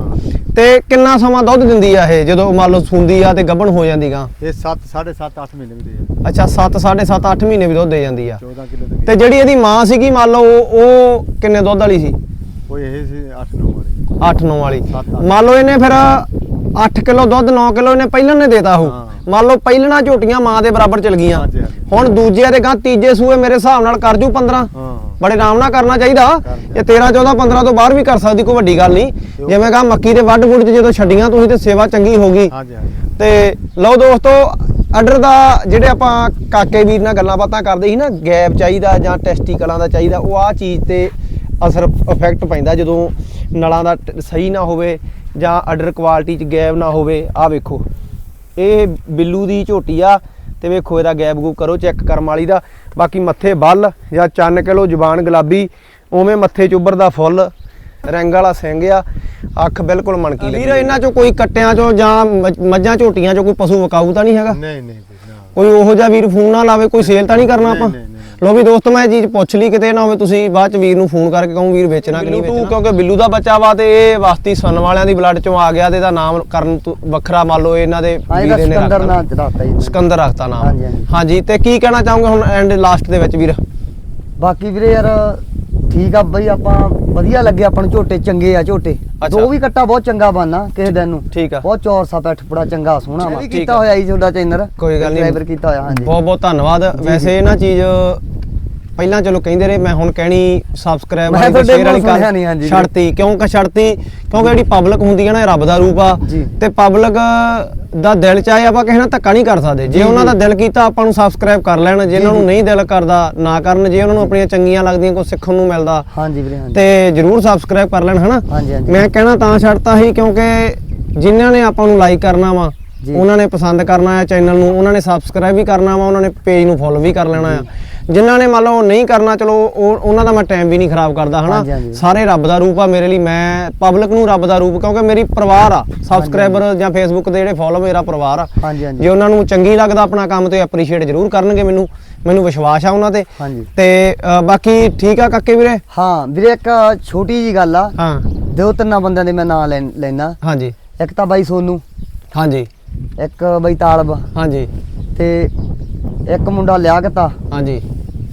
S2: ਤੇ ਕਿੰਨਾ ਸਮਾਂ ਦੁੱਧ ਦਿੰਦੀ ਆ ਇਹ? ਜਦੋਂ ਮੰਨ ਲਓ ਸੁੰਦੀ ਆ ਤੇ ਗੱਭਣ ਹੋ ਜਾਂਦੀ ਗਾ।
S3: ਇਹ 7 7.5 8 ਮਹੀਨੇ ਵੀ ਦੇ
S2: ਅੱਛਾ 7 7.5 8 ਮਹੀਨੇ ਵੀ ਦੁੱਧ ਦੇ ਜਾਂਦੀ ਆ।
S3: 14 ਕਿਲੋ
S2: ਤੇ ਜਿਹੜੀ ਇਹਦੀ ਮਾਂ ਸੀਗੀ ਮੰਨ ਲਓ ਉਹ- ਕਿੰਨੇ ਦੁੱਧ ਵਾਲੀ ਸੀ?
S3: ਉਹ ਇਹ ਸੀ 8 9 ਵਾਲੀ।
S2: 8 9 ਵਾਲੀ। ਮੰਨ ਲਓ ਇਹਨੇ ਫਿਰ 8 ਕਿਲੋ ਦੁੱਧ 9 ਕਿਲੋ ਇਹਨੇ ਪਹਿਲਾਂ ਨੇ ਦੇਤਾ ਉਹ। ਮੰਨ ਲਓ ਪਹਿਲਣਾ ਝੋਟੀਆਂ ਮਾਂ ਦੇ ਬਰਾਬਰ ਚਲ ਗਈਆਂ। ਹੁਣ ਦੂਜੇ ਦੇ ਗਾਂ ਤੀਜੇ ਸੂਏ ਮੇਰੇ ਹਿਸਾਬ ਨਾਲ ਕਰ ਜੂ 15
S3: ਹਾਂ।
S2: ਬੜੇ ਆਰਾਮ ਨਾਲ ਕਰਨਾ ਚਾਹੀਦਾ। ਇਹ 13 14 15 ਤੋਂ ਬਾਹਰ ਵੀ ਕਰ ਸਕਦੀ ਕੋਈ ਵੱਡੀ ਗੱਲ ਨਹੀਂ। ਜਿਵੇਂ ਕਹਾ ਮੱਕੀ ਦੇ ਵੱਢ ਵੁੱਢ ਜਦੋਂ ਛੱਡੀਆਂ ਤੁਸੀਂ ਤੇ ਸੇਵਾ ਚੰਗੀ ਹੋ ਗਈ। ਤੇ ਲਓ ਦੋਸਤੋ ਆਰਡਰ ਦਾ ਜਿਹੜੇ ਆਪਾਂ ਕਾਕੇ ਵੀਰ ਨਾਲ ਗੱਲਾਂ ਬਾਤਾਂ ਕਰਦੇ ਸੀ ਨਾ ਗੈਪ ਚਾਹੀਦਾ ਜਾਂ ਟੈਸਟੀਕਲਾਂ ਦਾ ਚਾਹੀਦਾ ਉਹ ਆ ਚੀਜ਼ ਤੇ ਅਸਰ ਇਫੈਕਟ ਪੈਂਦਾ ਜਦੋਂ ਨਲਾਂ ਦਾ ਸਹੀ ਨਾ ਹੋਵੇ ਜਾਂ ਆਰਡਰ ਕੁਆਲਿਟੀ ਚ ਗੈਪ ਨਾ ਹੋਵੇ। ਆ ਵੇਖੋ। ਇਹ ਬਿੱਲੂ ਦੀ ਝੋਟੀ ਆ ਤੇ ਵੇਖੋ ਇਹਦਾ ਗੈਪ ਗੂਪ ਕਰੋ ਚੈੱਕ ਕਰਮ ਵਾਲੀ ਦਾ। ਬਾਕੀ ਮੱਥੇ ਬੱਲ ਜਾਂ ਚੰਨ ਕਿਲੋ ਜ਼ੁਬਾਨ ਗੁਲਾਬੀ ਉਵੇਂ ਮੱਥੇ ਚ ਉੱਭਰਦਾ ਫੁੱਲ ਰੰਗ ਵਾਲਾ ਸਿੰਘ ਆ ਅੱਖ ਬਿਲਕੁਲ ਮਣਕੀ ਵੀਰ ਇਹਨਾਂ ਚੋਂ ਕੋਈ ਕੱਟਿਆਂ ਚੋਂ ਜਾਂ ਮੱਝ- ਝੋਟੀਆਂ ਚੋਂ ਕੋਈ ਪਸ਼ੂ ਵਿਕਾਊ ਤਾਂ ਨਹੀਂ ਹੈਗਾ?
S3: ਨਹੀਂ ਨਹੀਂ
S2: ਕੋਈ ਉਹੋ ਜਿਹਾ ਵੀਰ ਫੋਨ ਨਾ ਲਾਵੇ ਕੋਈ ਸੇਲ ਤਾਂ ਨਹੀਂ ਕਰਨਾ ਆਪਾਂ। ਲੋ ਵੀ ਦੋਸਤੋ ਮੈਂ ਇਹ ਚੀਜ਼ ਪੁੱਛ ਲਈ ਕਿਤੇ ਨਾ ਹੋਵੇ ਤੁਸੀਂ ਬਾਅਦ ਚ ਵੀਰ ਨੂੰ ਫੋਨ ਕਰਕੇ ਕਹੋ ਵੀਰ ਵੇਚਣਾ ਕਿ ਨਹੀਂ ਵੇਚਣਾ ਕਿਉਂਕਿ ਬਿੱਲੂ ਦਾ ਬੱਚਾ ਵਾ ਤੇ ਇਹ ਵਾਸਤੀ ਸੁਣਨ ਵਾਲਿਆਂ ਦੀ ਬਲੱਡ ਚੋਂ ਆ ਗਿਆ ਤੇ ਇਹਦਾ ਨਾਮ ਕਰਨ ਤੋਂ ਵੱਖਰਾ ਮੰਨ ਲਓ ਇਹਨਾਂ ਦੇ ਵੀਰੇ ਨੇ
S1: ਸਿਕੰਦਰ
S2: ਰੱਖਤਾ।
S1: ਨਾਂ ਚੜਾਤਾ ਜੀ
S2: ਸਿਕੰਦਰ ਰੱਖਤਾ ਨਾਮ।
S1: ਹਾਂਜੀ
S2: ਤੇ ਕੀ ਕਹਿਣਾ ਚਾਹੋਗੇ ਹੁਣ ਐਂਡ ਲਾਸਟ ਦੇ ਵਿੱਚ ਵੀਰ
S1: ਬਾਕੀ ਵੀਰੇ ਯਾਰ ਠੀਕ ਆ ਬਈ ਆਪਾਂ ਵਧੀਆ ਲੱਗੇ ਆਪਾਂ ਨੂੰ ਝੋਟੇ ਚੰਗੇ ਆ ਝੋਟੇ। ਜੋ ਵੀ ਕੱਟਾ ਬਹੁਤ ਚੰਗਾ ਬਣਨਾ ਕਿਸੇ ਦਿਨ ਨੂੰ।
S2: ਠੀਕ ਆ।
S1: ਬਹੁਤ ਚੌਰਸਾ ਪੈਠ ਬੜਾ ਚੰਗਾ ਸੋਹਣਾ ਵਾ। ਕੀਤਾ। ਹੋਇਆ ਜੀ ਤੁਹਾਡਾ ਚੈਨਲ
S2: ਕੋਈ ਗੱਲ ਨਹੀਂ।
S1: ਸਬਸਕ੍ਰਾਈਬਰ ਕੀਤਾ ਹੋਇਆ ਹਾਂਜੀ।
S2: ਬਹੁਤ ਬਹੁਤ ਧੰਨਵਾਦ ਵੈਸੇ ਇਹ ਨਾ ਚੀਜ਼ ਪਹਿਲਾਂ ਚਲੋ ਕਹਿੰਦੇ ਰਹੇ ਮੈਂ ਹੁਣ ਕਹਿਣੀ ਸਬਸਕ੍ਰਾਈਬ ਵਾਲੀ ਤੇ ਸ਼ੇਅਰ ਵਾਲੀ
S1: ਹਾਂਜੀ।
S2: ਛੱਡਤੀ ਕਿਉਂਕਿ ਛੱਡਤੀ ਕਿਉਂਕਿ ਜਿਹੜੀ ਪਬਲਿਕ ਹੁੰਦੀ ਹੈ ਨਾ ਇਹ ਰੱਬ ਦਾ ਰੂਪ ਆ। ਤੇ ਪਬਲਿਕ ਦਾ ਦਿਲ ਚਾਹੇ ਆਪਾਂ ਕਿਸੇ ਨਾਲ ਧੱਕਾ ਨਹੀਂ ਕਰ ਸਕਦੇ ਜੇ ਉਹਨਾਂ ਦਾ। ਦਿਲ ਕੀਤਾ ਆਪਾਂ ਨੂੰ ਸਬਸਕ੍ਰਾਈਬ ਕਰ ਲੈਣ ਜੇ ਉਹਨਾਂ ਨੂੰ। ਨਹੀਂ ਦਿਲ ਕਰਦਾ ਨਾ ਕਰਨ ਜੇ ਉਹਨਾਂ ਨੂੰ ਆਪਣੀਆਂ ਚੰਗੀਆਂ ਲੱਗਦੀਆਂ ਕੁਝ ਸਿੱਖਣ ਨੂੰ ਮਿਲਦਾ
S1: ਹਾਂਜੀ ਵੀਰੇ ਹਾਂਜੀ
S2: ਤੇ ਜਰੂਰ ਸਬਸਕ੍ਰਾਈਬ ਕਰ ਲੈਣ ਹਨਾ। ਮੈਂ ਕਹਿਣਾ ਤਾਂ ਛੱਡਤਾ ਸੀ ਕਿਉਂਕਿ ਜਿਨ੍ਹਾਂ ਨੇ ਆਪਾਂ ਨੂੰ ਲਾਈਕ ਕਰਨਾ ਵਾ। ਉਹਨਾਂ ਨੇ ਪਸੰਦ ਕਰਨਾ ਆ ਚੈਨਲ ਨੂੰ ਉਹਨਾਂ ਨੇ ਸਬਸਕ੍ਰਾਈਬ ਵੀ ਕਰਨਾ ਵਾ ਉਹਨਾਂ ਨੇ ਪੇਜ ਨੂੰ ਫੋਲੋ ਵੀ ਕਰ ਲੈਣਾ ਆ ਜਿਨ੍ਹਾਂ ਨੇ ਮੰਨ ਲਓ ਨਹੀਂ ਕਰਨਾ ਚਲੋ ਉਹ ਉਹਨਾਂ ਦਾ ਮੈਂ ਟਾਈਮ ਵੀ ਨਹੀਂ ਖਰਾਬ ਕਰਦਾ ਹਨਾ। ਸਾਰੇ ਰੱਬ ਦਾ ਰੂਪ ਆ ਮੇਰੇ ਲਈ ਮੈਂ ਪਬਲਿਕ ਨੂੰ ਰੱਬ ਦਾ ਰੂਪ ਕਿਉਂਕਿ ਮੇਰੀ ਪਰਿਵਾਰ ਆ ਸਬਸਕ੍ਰਾਈਬਰ ਜਾਂ ਫੇਸਬੁੱਕ ਦੇ ਜਿਹੜੇ ਫੋਲੋ ਮੇਰਾ ਪਰਿਵਾਰ ਆ। ਜੇ ਉਹਨਾਂ ਨੂੰ ਚੰਗੀ ਲੱਗਦਾ ਆਪਣਾ ਕੰਮ ਤੇ ਐਪਰੀਸ਼ੀਏਟ ਜ਼ਰੂਰ ਕਰਨਗੇ ਮੈਨੂੰ ਮੈਨੂੰ ਵਿਸ਼ਵਾਸ ਆ ਉਹਨਾਂ ਤੇ। ਤੇ ਬਾਕੀ ਠੀਕ ਆ ਕਾਕੇ ਵੀਰੇ?
S1: ਹਾਂ ਵੀਰੇ ਇੱਕ ਛੋਟੀ ਜੀ ਗੱਲ ਆ।
S2: ਹਾਂ।
S1: ਦੋ ਤਿੰਨਾਂ ਬੰਦਿਆਂ ਦੇ ਮੈਂ ਨਾਂ ਲੈ- ਲੈਣਾ
S2: ਹਾਂਜੀ।
S1: ਇੱਕ ਤਾਂ ਬਾਈ ਸੋਨੂ।
S2: ਹਾਂਜੀ।
S1: ਇੱਕ ਬਾਈ ਤਾਲਬ।
S2: ਹਾਂਜੀ।
S1: ਤੇ ਇੱਕ ਮੁੰਡਾ ਲਿਆਕਤਾ
S2: ਹਾਂਜੀ।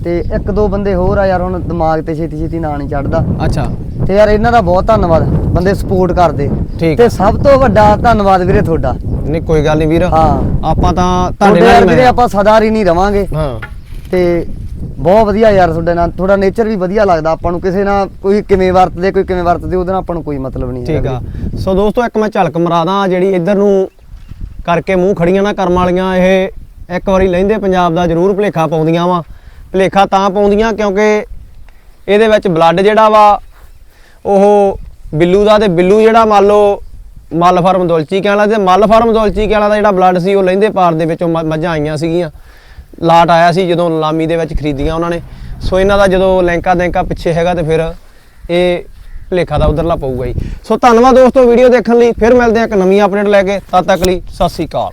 S1: ਤੇ ਇੱਕ ਦੋ ਬੰਦੇ ਹੋਰ ਆ ਯਾਰ ਹੁਣ ਦਿਮਾਗ ਤੇ ਛੇਤੀ ਛੇਤੀ ਨਾਂ ਨਹੀਂ ਚੜਦਾ।
S2: ਅੱਛਾ।
S1: ਤੇ ਯਾਰ ਇਹਨਾਂ ਦਾ ਬਹੁਤ ਧੰਨਵਾਦ ਬੰਦੇ ਸਪੋਰਟ ਕਰਦੇ।
S2: ਠੀਕ
S1: ਤੇ। ਸਭ ਤੋਂ ਵੱਡਾ ਧੰਨਵਾਦ ਵੀਰੇ ਤੁਹਾਡਾ।
S2: ਨਹੀਂ ਕੋਈ ਗੱਲ ਨਹੀਂ ਵੀਰ।
S1: ਹਾਂ।
S2: ਆਪਾਂ ਤਾਂ ਤੁਹਾਡੇ ਨਾਲ
S1: ਵੀਰੇ ਆਪਾਂ ਸਦਾ ਹੀ ਨਹੀਂ ਰਵਾਂਗੇ।
S2: ਹਾਂ।
S1: ਤੇ ਬਹੁਤ ਵਧੀਆ ਯਾਰ ਤੁਹਾਡੇ ਨਾਲ। ਥੋੜਾ ਨੇਚਰ ਵੀ ਵਧੀਆ ਲੱਗਦਾ। ਆਪਾਂ ਨੂੰ ਕਿਸੇ ਨਾਲ ਕੋਈ ਕਿਵੇਂ ਵਰਤਦੇ ਕੋਈ ਕਿਵੇਂ ਵਰਤਦੇ ਉਹਦੇ ਨਾਲ ਆਪਾਂ ਨੂੰ ਕੋਈ ਮਤਲਬ ਨਹੀਂ
S2: ਠੀਕ ਆ। ਸੋ ਦੋਸਤੋ ਇੱਕ ਮੈਂ ਝਲਕ ਮਰਾਦਾ ਜਿਹੜੀ ਇੱਧਰ ਨੂੰ ਕਰਕੇ ਮੂੰਹ ਖੜੀਆਂ ਨਾ ਕਰਮ ਵਾਲੀਆਂ ਇਹ ਇੱਕ ਵਾਰੀ ਲਹਿੰਦੇ ਪੰਜਾਬ ਦਾ ਜ਼ਰੂਰ ਭਲੇਖਾ ਪਾਉਂਦੀਆਂ ਵਾ। ਭਲੇਖਾ ਤਾਂ ਪਾਉਂਦੀਆਂ ਕਿਉਂਕਿ ਇਹਦੇ ਵਿੱਚ ਬਲੱਡ ਜਿਹੜਾ ਵਾ, ਉਹ ਬਿੱਲੂ ਦਾ ਤੇ ਬਿੱਲੂ ਜਿਹੜਾ ਮੰਨ ਲਓ ਮੱਲ ਫਾਰਮ ਦੁਲਚੀ ਕਹਿਣਾ ਤੇ ਮੱਲ ਫਾਰਮ ਦੁਲਚੀ ਕਹਿਣਾ ਦਾ ਜਿਹੜਾ ਬਲੱਡ ਸੀ, ਉਹ ਲਹਿੰਦੇ ਪਾਰ ਦੇ ਵਿੱਚੋਂ ਮੱਝਾਂ ਆਈਆਂ ਸੀਗੀਆਂ। ਲਾਟ ਆਇਆ ਸੀ ਜਦੋਂ ਲਾਮੀ ਦੇ ਵਿੱਚ ਖਰੀਦੀਆਂ ਉਹਨਾਂ ਨੇ। ਸੋ ਇਹਨਾਂ ਦਾ ਜਦੋਂ ਲੈਂਕਾ ਦੇਂਕਾ ਪਿੱਛੇ ਹੈਗਾ ਤੇ ਫਿਰ ਇਹ ਭਲੇਖਾ ਦਾ ਉਧਰਲਾ ਪਊਗਾ ਜੀ। ਸੋ ਧੰਨਵਾਦ ਦੋਸਤੋ ਵੀਡੀਓ ਦੇਖਣ ਲਈ, ਫਿਰ ਮਿਲਦੇ ਹਾਂ ਇੱਕ ਨਵੀਂ ਅਪਡੇਟ ਲੈ ਕੇ। ਤਦ ਤੱਕ ਲਈ ਸਤਿ ਸ੍ਰੀ ਅਕਾਲ।